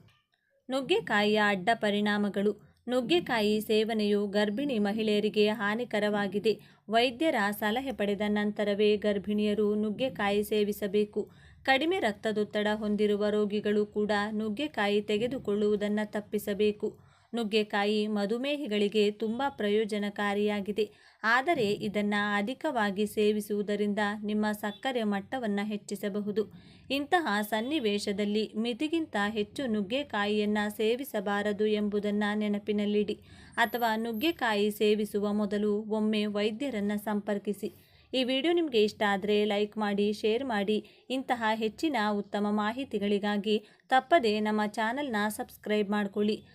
ನುಗ್ಗೆಕಾಯಿಯ ಅಡ್ಡ ಪರಿಣಾಮಗಳು. ನುಗ್ಗೆಕಾಯಿ ಸೇವನೆಯು ಗರ್ಭಿಣಿ ಮಹಿಳೆಯರಿಗೆ ಹಾನಿಕರವಾಗಿದೆ. ವೈದ್ಯರ ಸಲಹೆ ಪಡೆದ ನಂತರವೇ ಗರ್ಭಿಣಿಯರು ನುಗ್ಗೆಕಾಯಿ ಸೇವಿಸಬೇಕು. ಕಡಿಮೆ ರಕ್ತದೊತ್ತಡ ಹೊಂದಿರುವ ರೋಗಿಗಳು ಕೂಡ ನುಗ್ಗೆಕಾಯಿ ತೆಗೆದುಕೊಳ್ಳುವುದನ್ನು ತಪ್ಪಿಸಬೇಕು. ನುಗ್ಗೆಕಾಯಿ ಮಧುಮೇಹಿಗಳಿಗೆ ತುಂಬ ಪ್ರಯೋಜನಕಾರಿಯಾಗಿದೆ. ಆದರೆ ಇದನ್ನು ಅಧಿಕವಾಗಿ ಸೇವಿಸುವುದರಿಂದ ನಿಮ್ಮ ಸಕ್ಕರೆ ಮಟ್ಟವನ್ನು ಹೆಚ್ಚಿಸಬಹುದು. ಇಂತಹ ಸನ್ನಿವೇಶದಲ್ಲಿ ಮಿತಿಗಿಂತ ಹೆಚ್ಚು ನುಗ್ಗೆಕಾಯಿಯನ್ನು ಸೇವಿಸಬಾರದು ಎಂಬುದನ್ನು ನೆನಪಿನಲ್ಲಿಡಿ. ಅಥವಾ ನುಗ್ಗೆಕಾಯಿ ಸೇವಿಸುವ ಮೊದಲು ಒಮ್ಮೆ ವೈದ್ಯರನ್ನು ಸಂಪರ್ಕಿಸಿ. ಈ ವಿಡಿಯೋ ನಿಮಗೆ ಇಷ್ಟ ಆದರೆ ಲೈಕ್ ಮಾಡಿ, ಶೇರ್ ಮಾಡಿ. ಇಂತಹ ಹೆಚ್ಚಿನ ಉತ್ತಮ ಮಾಹಿತಿಗಳಿಗಾಗಿ ತಪ್ಪದೆ ನಮ್ಮ ಚಾನಲ್ನ ಸಬ್ಸ್ಕ್ರೈಬ್ ಮಾಡಿಕೊಳ್ಳಿ.